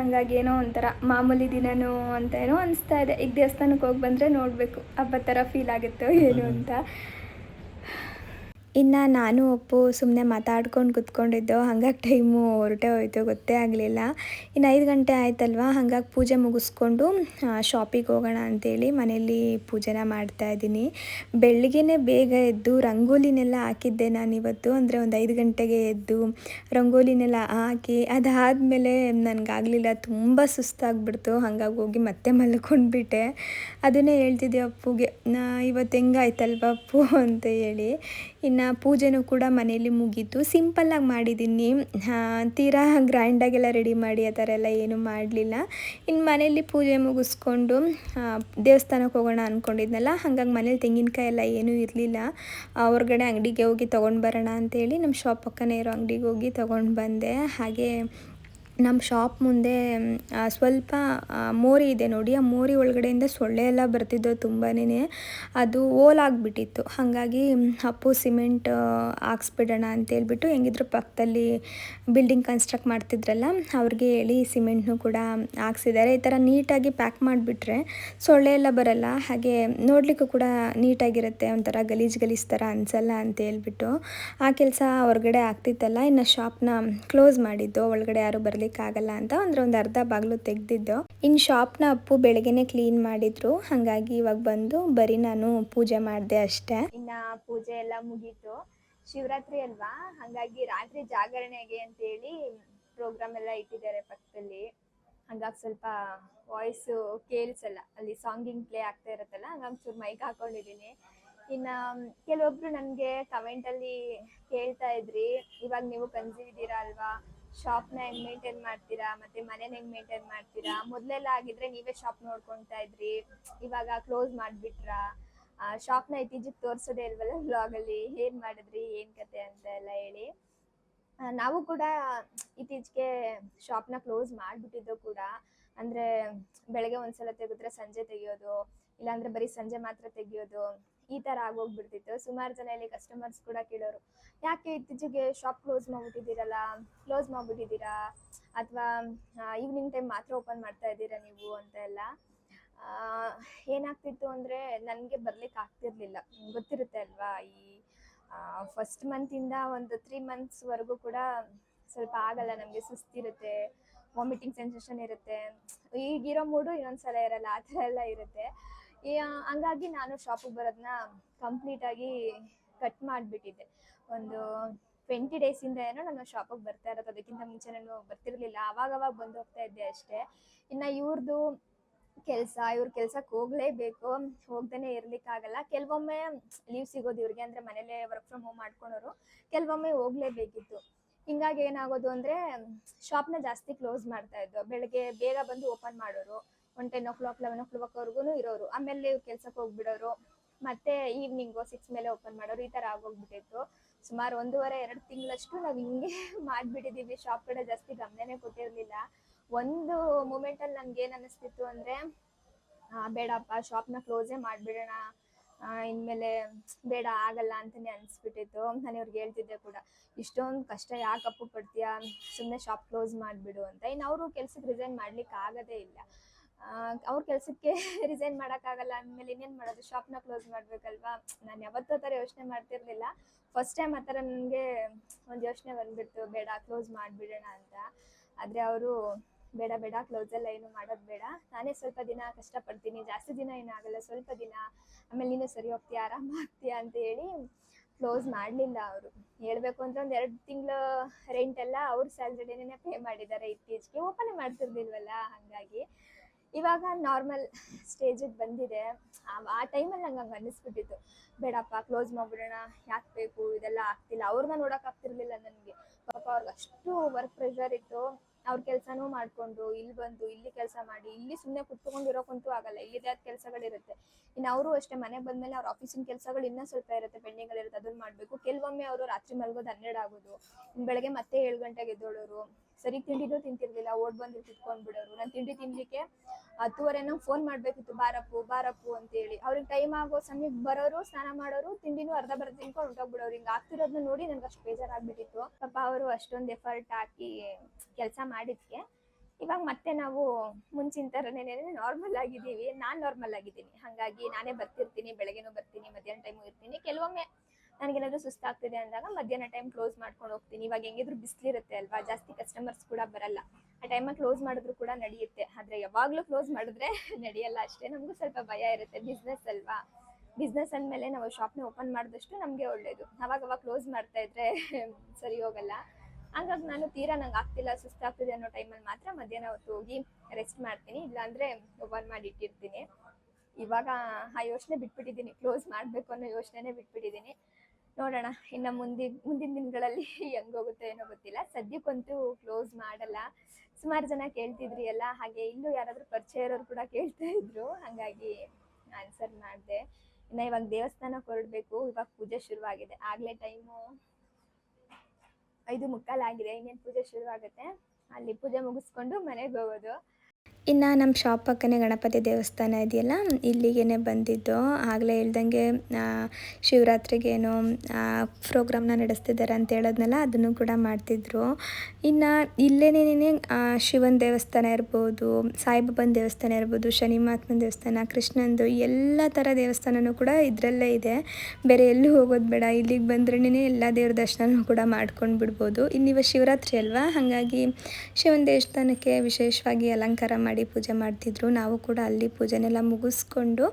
ಹಂಗಾಗಿ ಏನೋ ಒಂಥರ ಮಾಮೂಲಿ ದಿನನೂ ಅಂತ ಏನೋ ಅನಿಸ್ತಾ ಇದೆ. ಈಗ ದೇವಸ್ಥಾನಕ್ಕೆ ಹೋಗಿ ಬಂದರೆ ನೋಡಬೇಕು ಹಬ್ಬದ ಥರ ಫೀಲ್ ಆಗುತ್ತೋ ಏನು ಅಂತ. ಇನ್ನು ನಾನು ಅಪ್ಪು ಸುಮ್ಮನೆ ಮಾತಾಡ್ಕೊಂಡು ಕುತ್ಕೊಂಡಿದ್ದೋ, ಹಂಗಾಗಿ ಟೈಮು ಹೊರಟೆ ಹೋಯ್ತು ಗೊತ್ತೇ ಆಗಲಿಲ್ಲ. ಇನ್ನು ಐದು ಗಂಟೆ ಆಯ್ತಲ್ವ, ಹಂಗಾಗಿ ಪೂಜೆ ಮುಗಿಸ್ಕೊಂಡು ಶಾಪಿಗೆ ಹೋಗೋಣ ಅಂತೇಳಿ ಮನೇಲಿ ಪೂಜೆನ ಮಾಡ್ತಾ ಇದ್ದೀನಿ. ಬೆಳಿಗ್ಗೆ ಬೇಗ ಎದ್ದು ರಂಗೋಲಿನೆಲ್ಲ ಹಾಕಿದ್ದೆ ನಾನು ಇವತ್ತು ಅಂದರೆ ಒಂದು ಐದು ಗಂಟೆಗೆ ಎದ್ದು ರಂಗೋಲಿನೆಲ್ಲ ಹಾಕಿ, ಅದಾದಮೇಲೆ ನನಗಾಗಲಿಲ್ಲ, ತುಂಬ ಸುಸ್ತಾಗ್ಬಿಡ್ತು, ಹಂಗಾಗಿ ಹೋಗಿ ಮತ್ತೆ ಮಲ್ಕೊಂಡ್ಬಿಟ್ಟೆ. ಅದನ್ನೇ ಹೇಳ್ತಿದ್ದೆ ಅಪ್ಪುಗೆ, ನಾ ಇವತ್ತು ಹೆಂಗಾಯ್ತಲ್ವ ಅಪ್ಪು? ಅಂತ ಹೇಳಿ. ಇನ್ನು ಪೂಜೆನೂ ಕೂಡ ಮನೇಲಿ ಮುಗೀತು. ಸಿಂಪಲ್ಲಾಗಿ ಮಾಡಿದ್ದೀನಿ ತೀರಾ ಗ್ರ್ಯಾಂಡಾಗೆಲ್ಲ ರೆಡಿ ಮಾಡಿ ಆ ಥರ ಎಲ್ಲ ಏನೂ ಮಾಡಲಿಲ್ಲ. ಇನ್ನು ಮನೆಯಲ್ಲಿ ಪೂಜೆ ಮುಗಿಸ್ಕೊಂಡು ದೇವಸ್ಥಾನಕ್ಕೆ ಹೋಗೋಣ ಅಂದ್ಕೊಂಡಿದ್ನಲ್ಲ ಹಾಗಾಗಿ ಮನೇಲಿ ತೆಂಗಿನಕಾಯಿ ಎಲ್ಲ ಏನೂ ಇರಲಿಲ್ಲ. ಹೊರಗಡೆ ಅಂಗಡಿಗೆ ಹೋಗಿ ತೊಗೊಂಡು ಬರೋಣ ಅಂತೇಳಿ ನಮ್ಮ ಶಾಪ್ ಪಕ್ಕನೇ ಇರೋ ಅಂಗಡಿಗೆ ಹೋಗಿ ತೊಗೊಂಡು ಬಂದೆ. ಹಾಗೆ ನಮ್ಮ ಶಾಪ್ ಮುಂದೆ ಸ್ವಲ್ಪ ಮೋರಿ ಇದೆ ನೋಡಿ. ಆ ಮೋರಿ ಒಳಗಡೆಯಿಂದ ಸೊಳ್ಳೆ ಎಲ್ಲ ಬರ್ತಿದ್ದೋ ತುಂಬಾನೇ ಅದು ಓಲಾಗ್ಬಿಟ್ಟಿತ್ತು ಹಾಗಾಗಿ ಅಪ್ಪು ಸಿಮೆಂಟ್ ಹಾಕ್ಸ್ಬಿಡೋಣ ಅಂತೇಳ್ಬಿಟ್ಟು ಹೆಂಗಿದ್ರು ಪಕ್ಕದಲ್ಲಿ ಬಿಲ್ಡಿಂಗ್ ಕನ್ಸ್ಟ್ರಕ್ಟ್ ಮಾಡ್ತಿದ್ರಲ್ಲ, ಅವ್ರಿಗೆ ಹೇಳಿ ಸಿಮೆಂಟ್ನು ಕೂಡ ಹಾಕ್ಸಿದ್ದಾರೆ. ಈ ಥರ ನೀಟಾಗಿ ಪ್ಯಾಕ್ ಮಾಡಿಬಿಟ್ರೆ ಸೊಳ್ಳೆ ಎಲ್ಲ ಬರಲ್ಲ. ಹಾಗೆ ನೋಡಲಿಕ್ಕೂ ಕೂಡ ನೀಟಾಗಿರುತ್ತೆ, ಒಂಥರ ಗಲೀಜು ಗಲೀಜು ಥರ ಅನಿಸಲ್ಲ ಅಂತ ಹೇಳ್ಬಿಟ್ಟು ಆ ಕೆಲಸ ಹೊರಗಡೆ ಆಗ್ತಿತ್ತಲ್ಲ, ಇನ್ನು ಶಾಪ್ನ ಕ್ಲೋಸ್ ಮಾಡಿದ್ದು. ಒಳಗಡೆ ಯಾರು ಬರಲಿಕ್ಕಾಗಲ್ಲ ಅಂತ ಅಂದ್ರೆ ಒಂದು ಅರ್ಧ ಬಾಗಿಲು ತೆಗೆದಿದ್ದು. ಇನ್ನು ಶಾಪ್ನ ಅಪ್ಪು ಬೆಳಗ್ಗೆನೆ ಕ್ಲೀನ್ ಮಾಡಿದ್ರು. ಹಾಗಾಗಿ ಇವಾಗ ಬಂದು ಬರೀ ನಾನು ಪೂಜೆ ಮಾಡಿದೆ ಅಷ್ಟೇ. ಇನ್ನ ಪೂಜೆ ಎಲ್ಲ ಮುಗೀತು. ಶಿವರಾತ್ರಿ ಅಲ್ವಾ? ಹಾಗಾಗಿ ರಾತ್ರಿ ಜಾಗರಣೆಗೆ ಅಂತ ಹೇಳಿ ಪ್ರೋಗ್ರಾಮ್ ಎಲ್ಲ ಇಟ್ಟಿದ್ದಾರೆ ಪಕ್ಕದಲ್ಲಿ. ಹಂಗಾಗಿ ಸ್ವಲ್ಪ ವಾಯ್ಸ್ ಕೇಳಿಸಲ್ಲ. ಅಲ್ಲಿ ಸಾಂಗಿಂಗ್ ಪ್ಲೇ ಆಗ್ತಾ ಇರುತ್ತಲ್ಲ, ಹಂಗಾಗಿ ಚೂರು ಮೈಕ್ ಹಾಕೊಂಡಿದ್ದೀನಿ. ಇನ್ನ ಕೆಲವೊಬ್ರು ನನಗೆ ಕಮೆಂಟಲ್ಲಿ ಕೇಳ್ತಾ ಇದ್ರಿ. ಇವಾಗ ನೀವು ಕನ್ಸೀವ್ ಇದ್ದೀರಾ ಅಲ್ವಾ ನ ಹೆಂಗ್ ಮೇಂಟೈನ್ ಮಾಡ್ತೀರಾ? ಮತ್ತೆ ಮನೇನ ಹೆಂಗ್ ಮೇಂಟೈನ್ ಮಾಡ್ತೀರಾ? ಮೊದ್ಲೆಲ್ಲ ಆಗಿದ್ರೆ ನೀವೇ ಶಾಪ್ ನೋಡ್ಕೊಂತಾ ಇದ್ರಿ. ಇವಾಗ ಕ್ಲೋಸ್ ಮಾಡ್ಬಿಟ್ರಾ? ನ ಇತ್ತೀಚೆಗೆ ತೋರ್ಸೋದೇ ಇಲ್ವಲ್ಲ ಬ್ಲಾಗ್ ಅಲ್ಲಿ? ಏನ್ ಮಾಡಿದ್ರಿ? ಏನ್ ಕತೆ ಅಂತ ಎಲ್ಲ ಹೇಳಿ. ನಾವು ಕೂಡ ಇತ್ತೀಚೆಗೆ ನ ಕ್ಲೋಸ್ ಮಾಡಿಬಿಟ್ಟಿದ್ದು ಕೂಡ. ಅಂದ್ರೆ ಬೆಳಗ್ಗೆ ಒಂದ್ಸಲ ತೆಗೆದ್ರೆ ಸಂಜೆ ತೆಗಿಯೋದು, ಇಲ್ಲಾಂದ್ರೆ ಬರೀ ಸಂಜೆ ಮಾತ್ರ ತೆಗಿಯೋದು. ಈ ತರ ಆಗೋಗ್ಬಿಡ್ತಿತ್ತು. ಸುಮಾರು ಜನ ಇಲ್ಲಿ ಕಸ್ಟಮರ್ಸ್ ಕೂಡ ಕೇಳೋರು, ಯಾಕೆ ಇತ್ತೀಚೆಗೆ ಶಾಪ್ ಕ್ಲೋಸ್ ಮಾಡ್ಬಿಟ್ಟಿದ್ದೀರಲ್ಲ? ಕ್ಲೋಸ್ ಮಾಡ್ಬಿಟ್ಟಿದ್ದೀರಾ? ಅಥವಾ ಈವ್ನಿಂಗ್ ಟೈಮ್ ಮಾತ್ರ ಓಪನ್ ಮಾಡ್ತಾ ಇದ್ದೀರಾ ನೀವು? ಅಂತ ಎಲ್ಲ. ಏನಾಗ್ತಿತ್ತು ಅಂದ್ರೆ ನನಗೆ ಬರ್ಲಿಕ್ಕೆ ಆಗ್ತಿರ್ಲಿಲ್ಲ. ಗೊತ್ತಿರುತ್ತೆ ಅಲ್ವಾ? ಈ ಫಸ್ಟ್ ಮಂತಿಂದ ಒಂದು ತ್ರೀ ಮಂತ್ಸ್ವರೆಗೂ ಕೂಡ ಸ್ವಲ್ಪ ಆಗಲ್ಲ, ನಮಗೆ ಸುಸ್ತಿರುತ್ತೆ ವಾಮಿಟಿಂಗ್ ಸೆನ್ಸೇಷನ್ ಇರುತ್ತೆ. ಈಗಿರೋ ಮೂಡು ಇನ್ನೊಂದ್ಸಲ ಇರಲ್ಲ, ಆ ಥರ ಎಲ್ಲ ಇರುತ್ತೆ. ಹಂಗಾಗಿ ನಾನು ಶಾಪಿಗೆ ಬರೋದನ್ನ ಕಂಪ್ಲೀಟಾಗಿ ಕಟ್ ಮಾಡಿಬಿಟ್ಟಿದ್ದೆ. ಒಂದು ಟ್ವೆಂಟಿ ಡೇಸಿಂದ ಏನೋ ನಾನು ಶಾಪಿಗೆ ಬರ್ತಾ ಇರೋದು, ಅದಕ್ಕಿಂತ ಮುಂಚೆ ನಾನು ಬರ್ತಿರಲಿಲ್ಲ. ಅವಾಗ ಅವಾಗ ಬಂದು ಹೋಗ್ತಾ ಇದ್ದೆ ಅಷ್ಟೇ. ಇನ್ನು ಇವ್ರದ್ದು ಕೆಲಸ, ಇವ್ರ ಕೆಲ್ಸಕ್ಕೆ ಹೋಗ್ಲೇಬೇಕು. ಹೋಗ್ದೇ ಇರ್ಲಿಕ್ಕಾಗಲ್ಲ. ಕೆಲವೊಮ್ಮೆ ಲೀವ್ ಸಿಗೋದು ಇವ್ರಿಗೆ, ಅಂದ್ರೆ ಮನೇಲೆ ವರ್ಕ್ ಫ್ರಮ್ ಹೋಮ್ ಮಾಡ್ಕೊಳೋರು. ಕೆಲವೊಮ್ಮೆ ಹೋಗ್ಲೇಬೇಕಿತ್ತು. ಹಿಂಗಾಗಿ ಏನಾಗೋದು ಅಂದ್ರೆ ಶಾಪ್ನ ಜಾಸ್ತಿ ಕ್ಲೋಸ್ ಮಾಡ್ತಾ ಬೆಳಗ್ಗೆ ಬೇಗ ಬಂದು ಓಪನ್ ಮಾಡೋರು. One ten o'clock eleven ಓ ಕ್ಲಾಕ್ವರೆಗೂ ಇರೋರು. ಆಮೇಲೆ ಕೆಲ್ಸಕ್ಕೆ ಹೋಗ್ಬಿಡೋರು. ಮತ್ತೆ ಈವ್ನಿಂಗು ಸಿಕ್ಸ್ ಮೇಲೆ ಓಪನ್ ಮಾಡೋರು, ಈ ತರ ಆಗೋಗ್ಬಿಟ್ಟಿತ್ತು. ಸುಮಾರು ಒಂದೂವರೆ, ಎರಡು ತಿಂಗಳಷ್ಟು ನಾವು ಹಿಂಗೆ ಮಾಡ್ಬಿಟ್ಟಿದೀವಿ. ಶಾಪ್ ಕಡೆ ಜಾಸ್ತಿ ಗಮನನೇ ಕೊಟ್ಟಿರಲಿಲ್ಲ. ಒಂದು ಮೂಮೆಂಟ್ ಅಲ್ಲಿ ನನ್ಗೆ ಏನ್ ಅನಿಸ್ತಿತ್ತು ಅಂದ್ರೆ ಬೇಡಪ್ಪ ಶಾಪ್ನ ಕ್ಲೋಸೇ ಮಾಡ್ಬಿಡೋಣ. ಇನ್ಮೇಲೆ ಬೇಡ, ಆಗಲ್ಲ ಅಂತಾನೆ ಅನ್ಸ್ಬಿಟ್ಟಿತ್ತು. ನಾನು ಇವ್ರಿಗೆ ಹೇಳ್ತಿದ್ದೆ ಕೂಡ, ಇಷ್ಟೊಂದು ಕಷ್ಟ, ಯಾಕೆ ಅಪ್ಪು ಪಡ್ತೀಯಾ? ಸುಮ್ಮನೆ ಶಾಪ್ ಕ್ಲೋಸ್ ಮಾಡಿಬಿಡು ಅಂತ. ಇನ್ನು ಅವರು ಕೆಲ್ಸಕ್ಕೆ ರಿಸೈನ್ ಮಾಡ್ಲಿಕ್ಕೆ ಆಗದೇ ಇಲ್ಲ. ಅವ್ರ ಕೆಲಸಕ್ಕೆ ರಿಸೈನ್ ಮಾಡೋಕ್ಕಾಗಲ್ಲ, ಆಮೇಲೆ ಇನ್ನೇನು ಮಾಡೋದು? ಶಾಪ್ನ ಕ್ಲೋಸ್ ಮಾಡಬೇಕಲ್ವಾ? ನಾನು ಯಾವತ್ತೂ ಆ ಥರ ಯೋಚನೆ ಮಾಡ್ತಿರ್ಲಿಲ್ಲ. ಫಸ್ಟ್ ಟೈಮ್ ಆ ಥರ ನನಗೆ ಒಂದು ಯೋಚನೆ ಬಂದ್ಬಿಡ್ತು, ಬೇಡ ಕ್ಲೋಸ್ ಮಾಡಿಬಿಡೋಣ ಅಂತ. ಆದರೆ ಅವರು, ಬೇಡ ಬೇಡ ಕ್ಲೋಸ್ ಎಲ್ಲ ಏನು ಮಾಡೋದು ಬೇಡ. ನಾನೇ ಸ್ವಲ್ಪ ದಿನ ಕಷ್ಟಪಡ್ತೀನಿ, ಜಾಸ್ತಿ ದಿನ ಏನಾಗಲ್ಲ ಸ್ವಲ್ಪ ದಿನ. ಆಮೇಲೆ ನೀನು ಸರಿ ಹೋಗ್ತೀಯ, ಆರಾಮ ಆಗ್ತೀಯ ಅಂತ ಹೇಳಿ ಕ್ಲೋಸ್ ಮಾಡಲಿಲ್ಲ ಅವರು. ಹೇಳಬೇಕು ಅಂದ್ರೆ ಒಂದು ಎರಡು ತಿಂಗಳ ರೆಂಟ್ ಎಲ್ಲ ಅವ್ರ ಸ್ಯಾಲ್ರಿನೇ ಪೇ ಮಾಡಿದ್ದಾರೆ ಇತ್ತೀಚೆಗೆ. ಓಪನ್ ಮಾಡ್ತಿರ್ಲಿಲ್ವಲ್ಲ, ಹಾಗಾಗಿ. ಇವಾಗ ನಾರ್ಮಲ್ ಸ್ಟೇಜಿಗೆ ಬಂದಿದೆ. ಆ- ಟೈಮಲ್ಲಿ ನಂಗೆ ಹಂಗೆ ಅನ್ನಿಸ್ಬಿಟ್ಟಿತ್ತು. ಬೇಡಪ್ಪ ಕ್ಲೋಸ್ ಮಾಡ್ಬಿಡೋಣ, ಯಾಕೆ ಬೇಕು, ಇದೆಲ್ಲ ಆಗ್ತಿಲ್ಲ. ಅವ್ರನ್ನ ನೋಡಕ್ ಆಗ್ತಿರ್ಲಿಲ್ಲ ನನಗೆ. ಪಾಪ ಅವ್ರಿಗೆ ಅಷ್ಟು ವರ್ಕ್ ಪ್ರೆಷರ್ ಇತ್ತು. ಅವ್ರ ಕೆಲಸನೂ ಮಾಡಿಕೊಂಡು ಇಲ್ಲಿ ಬಂದು, ಇಲ್ಲಿ ಕೆಲಸ ಮಾಡಿ, ಇಲ್ಲಿ ಸುಮ್ಮನೆ ಕುತ್ಕೊಂಡಿರೋಕ್ಕಂತೂ ಆಗಲ್ಲ. ಇಲ್ಲಿದೆ ಕೆಲಸಗಳಿರುತ್ತೆ? ಇನ್ನು ಅವರು ಅಷ್ಟೇ ಬಂದ ಮೇಲೆ ಅವ್ರ ಆಫೀಸಿನ ಕೆಲಸಗಳು ಇನ್ನೂ ಸ್ವಲ್ಪ ಇರುತ್ತೆ. ಪೆಂಡಿಂಗ್ ಇರುತ್ತೆ ಅದನ್ನ ಮಾಡಬೇಕು. ಕೆಲವೊಮ್ಮೆ ಅವರು ರಾತ್ರಿ ಮಲ್ಗೋದು ಹನ್ನೆರಡು ಆಗೋದು. ಬೆಳಗ್ಗೆ ಮತ್ತೆ ಏಳು ಗಂಟೆಗೆ ಎದ್ದೋಳೋರು. ಸರಿ, ತಿಂಡಿನೂ ತಿಂತಿರ್ಲಿಲ್ಲ, ಓಡ್ ಬಂದು ಕಿತ್ಕೊಂಡ್ ಬಿಡೋರು. ನಾನು ತಿಂಡಿ ತಿನ್ಲಿಕ್ಕೆ ಹತ್ತುವರೆನೋ ಫೋನ್ ಮಾಡ್ಬೇಕಿತ್ತು, ಬಾರಪ್ಪು ಬಾರಪ್ಪು ಅಂತ ಹೇಳಿ ಅವ್ರಿಗೆ ಟೈಮ್ ಆಗೋ ಸಮಯಕ್ಕೆ ಬರೋರು, ಸ್ನಾನ ಮಾಡೋರು, ತಿಂಡಿನೂ ಅರ್ಧ ಬರ್ಧ ತಿನ್ಕೊಂಡು ಹೊಂಟೋಗ್ಬಿಡೋರು ಹಿಂಗೆ ಆಗ್ತಿರೋದನ್ನ ನೋಡಿ ನನ್ಗೆ ಅಷ್ಟು ಬೇಜಾರಾಗ್ಬಿಟ್ಟಿತ್ತು. ಪಾಪ ಅವರು ಅಷ್ಟೊಂದು ಎಫರ್ಟ್ ಹಾಕಿ ಕೆಲಸ ಮಾಡಿದ್ಕೆ. ಇವಾಗ ಮತ್ತೆ ನಾವು ಮುಂಚಿನ ಥರನೇ ನಾರ್ಮಲ್ ಆಗಿದ್ದೀವಿ. ನಾನು ನಾರ್ಮಲ್ ಆಗಿದ್ದೀನಿ. ಹಾಗಾಗಿ ನಾನೇ ಬರ್ತಿರ್ತೀನಿ, ಬೆಳಗ್ಗೆನೂ ಬರ್ತೀನಿ, ಮಧ್ಯಾಹ್ನ ಟೈಮು ಇರ್ತೀನಿ. ಕೆಲವೊಮ್ಮೆ ನನಗೇನಾದ್ರೂ ಸುಸ್ತಾಗ್ತಿದೆ ಅಂದಾಗ ಮಧ್ಯಾಹ್ನ ಟೈಮ್ ಕ್ಲೋಸ್ ಮಾಡ್ಕೊಂಡು ಹೋಗ್ತೀನಿ. ಇವಾಗ ಹೆಂಗಿದ್ರು ಬಿಸಿಲಿರುತ್ತೆ ಅಲ್ವಾ? ಜಾಸ್ತಿ ಕಸ್ಟಮರ್ಸ್ ಕೂಡ ಬರಲ್ಲ. ಆ ಟೈಮಲ್ಲಿ ಕ್ಲೋಸ್ ಮಾಡಿದ್ರು ಕೂಡ ನಡೆಯುತ್ತೆ. ಆದರೆ ಯಾವಾಗಲೂ ಕ್ಲೋಸ್ ಮಾಡಿದ್ರೆ ನಡೆಯಲ್ಲ ಅಷ್ಟೇ. ನಮಗೂ ಸ್ವಲ್ಪ ಭಯ ಇರುತ್ತೆ ಬಿಸ್ನೆಸ್ ಅಲ್ವಾ? ಬಿಸ್ನೆಸ್ ಅಂದಮೇಲೆ ನಾವು ಶಾಪ್ನ ಓಪನ್ ಮಾಡಿದಷ್ಟು ನಮಗೆ ಒಳ್ಳೆಯದು ಅವಾಗ ಅವಾಗ ಕ್ಲೋಸ್ ಮಾಡ್ತಾ ಇದ್ರೆ ಸರಿ ಹೋಗಲ್ಲ. ಹಂಗಾಗಿ ನಾನು ತೀರಾ ನಂಗೆ ಆಗ್ತಿಲ್ಲ, ಸುಸ್ತಾಗ್ತಿದೆ ಅನ್ನೋ ಟೈಮಲ್ಲಿ ಮಾತ್ರ ಮಧ್ಯಾಹ್ನ ಹೊತ್ತು ಹೋಗಿ ರೆಸ್ಟ್ ಮಾಡ್ತೀನಿ. ಇಲ್ಲಾಂದರೆ ಓಪನ್ ಮಾಡಿ ಇಟ್ಟಿರ್ತೀನಿ. ಇವಾಗ ಆ ಯೋಚನೆ ಬಿಟ್ಬಿಟ್ಟಿದ್ದೀನಿ. ಕ್ಲೋಸ್ ಮಾಡಬೇಕು ಅನ್ನೋ ಯೋಚನೆನೇ ಬಿಟ್ಬಿಟ್ಟಿದ್ದೀನಿ. ನೋಡೋಣ, ಇನ್ನು ಮುಂದಿನ ಮುಂದಿನ ದಿನಗಳಲ್ಲಿ ಹೆಂಗೋಗುತ್ತೆ ಏನೋ ಗೊತ್ತಿಲ್ಲ. ಸದ್ಯಕ್ಕಂತೂ ಕ್ಲೋಸ್ ಮಾಡಲ್ಲ. ಸುಮಾರು ಜನ ಕೇಳ್ತಿದ್ರಿ ಎಲ್ಲ ಹಾಗೆ ಇಲ್ಲೂ ಯಾರಾದರೂ ಪರಿಚಯ ಇರೋರು ಕೂಡ ಕೇಳ್ತಾ ಇದ್ರು. ಹಾಗಾಗಿ ಆನ್ಸರ್ ಮಾಡಿದೆ. ಇನ್ನು ಇವಾಗ ದೇವಸ್ಥಾನಕ್ಕೆ ಹೊರಡಬೇಕು ಇವಾಗ ಪೂಜೆ ಶುರುವಾಗಿದೆ. ಆಗಲೇ ಟೈಮು ಐದು ಮುಕ್ಕಾಲಾಗಿದೆ ಇನ್ನೇನು ಪೂಜೆ ಶುರುವಾಗುತ್ತೆ? ಅಲ್ಲಿ ಪೂಜೆ ಮುಗಿಸ್ಕೊಂಡು ಮನೆಗೆ ಹೋಗೋದು. ಇನ್ನು ನಮ್ಮ ಶಾಪ್ ಪಕ್ಕನೇ ಗಣಪತಿ ದೇವಸ್ಥಾನ ಇದೆಯಲ್ಲ ಇಲ್ಲಿಗೇ ಬಂದಿದ್ದು. ಆಗಲೇ ಹೇಳ್ದಂಗೆ ಶಿವರಾತ್ರಿಗೇನು ಶಿವರಾತ್ರಿಗೇನೋ ಪ್ರೋಗ್ರಾಮ್ನ ನಡೆಸ್ತಿದ್ದಾರೆ ಅಂತ ಹೇಳೋದ್ನೆಲ್ಲ, ಅದನ್ನು ಕೂಡ ಮಾಡ್ತಿದ್ರು. ಇನ್ನು ಇಲ್ಲೇನೇನೇ ಶಿವನ ದೇವಸ್ಥಾನ ಇರ್ಬೋದು, ಸಾಯಿಬಾಬನ ದೇವಸ್ಥಾನ ಇರ್ಬೋದು, ಶನಿ ಮಹಾತ್ಮನ ದೇವಸ್ಥಾನ, ಕೃಷ್ಣಂದು ಎಲ್ಲ ಥರ ದೇವಸ್ಥಾನವೂ ಕೂಡ ಇದರಲ್ಲೇ ಇದೆ. ಬೇರೆ ಎಲ್ಲೂ ಹೋಗೋದು ಬೇಡ. ಇಲ್ಲಿಗೆ ಬಂದ್ರೇ ಎಲ್ಲ ದೇವ್ರ ದರ್ಶನನೂ ಕೂಡ ಮಾಡ್ಕೊಂಡು ಬಿಡ್ಬೋದು. ಇನ್ನಿವ ಶಿವರಾತ್ರಿ ಅಲ್ವಾ? ಹಾಗಾಗಿ ಶಿವನ ದೇವಸ್ಥಾನಕ್ಕೆ ವಿಶೇಷವಾಗಿ ಅಲಂಕಾರ ಮಾಡಿ ಮಾಡಿ ಪೂಜೆ ಮಾಡ್ತಿದ್ರು. ನಾವು ಕೂಡ ಅಲ್ಲಿ ಪೂಜೆನೆಲ್ಲ ಮುಗಿಸ್ಕೊಂಡು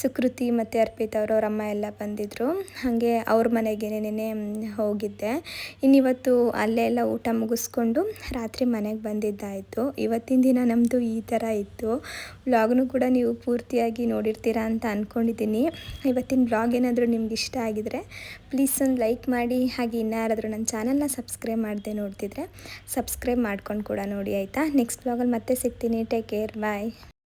ಸುಕೃತಿ ಮತ್ತು ಅರ್ಪಿತಾ ಅವರು, ಅವ್ರ ಅಮ್ಮ ಎಲ್ಲ ಬಂದಿದ್ದರು ಹಾಗೆ ಅವ್ರ ಮನೆಗೆ ನೆನೆ ಹೋಗಿದ್ದೆ. ಇನ್ನಿವತ್ತು ಅಲ್ಲೇ ಎಲ್ಲ ಊಟ ಮುಗಿಸ್ಕೊಂಡು ರಾತ್ರಿ ಮನೆಗೆ ಬಂದಿದ್ದಾಯಿತು. ಇವತ್ತಿನ ದಿನ ನಮ್ಮದು ಈ ಥರ ಇತ್ತು. ವ್ಲಾಗ್ನು ಕೂಡ ನೀವು ಪೂರ್ತಿಯಾಗಿ ನೋಡಿರ್ತೀರಾ ಅಂತ ಅಂದ್ಕೊಂಡಿದ್ದೀನಿ ಇವತ್ತಿನ ವ್ಲಾಗ್ ಏನಾದರೂ ನಿಮ್ಗೆ ಇಷ್ಟ ಆಗಿದರೆ ಪ್ಲೀಸ್ ಒಂದು ಲೈಕ್ ಮಾಡಿ, ಹಾಗೆ ಇನ್ನಾರಾದರೂ ನನ್ನ ಚಾನಲ್ನ ಸಬ್ಸ್ಕ್ರೈಬ್ ಮಾಡದೆ ನೋಡ್ತಿದ್ರೆ ಸಬ್ಸ್ಕ್ರೈಬ್ ಮಾಡ್ಕೊಂಡು ಕೂಡ ನೋಡಿ, ಆಯಿತಾ? ನೆಕ್ಸ್ಟ್ ಬ್ಲಾಗಲ್ಲಿ ಮತ್ತೆ ಸಿಗ್ತೀನಿ. Take care bye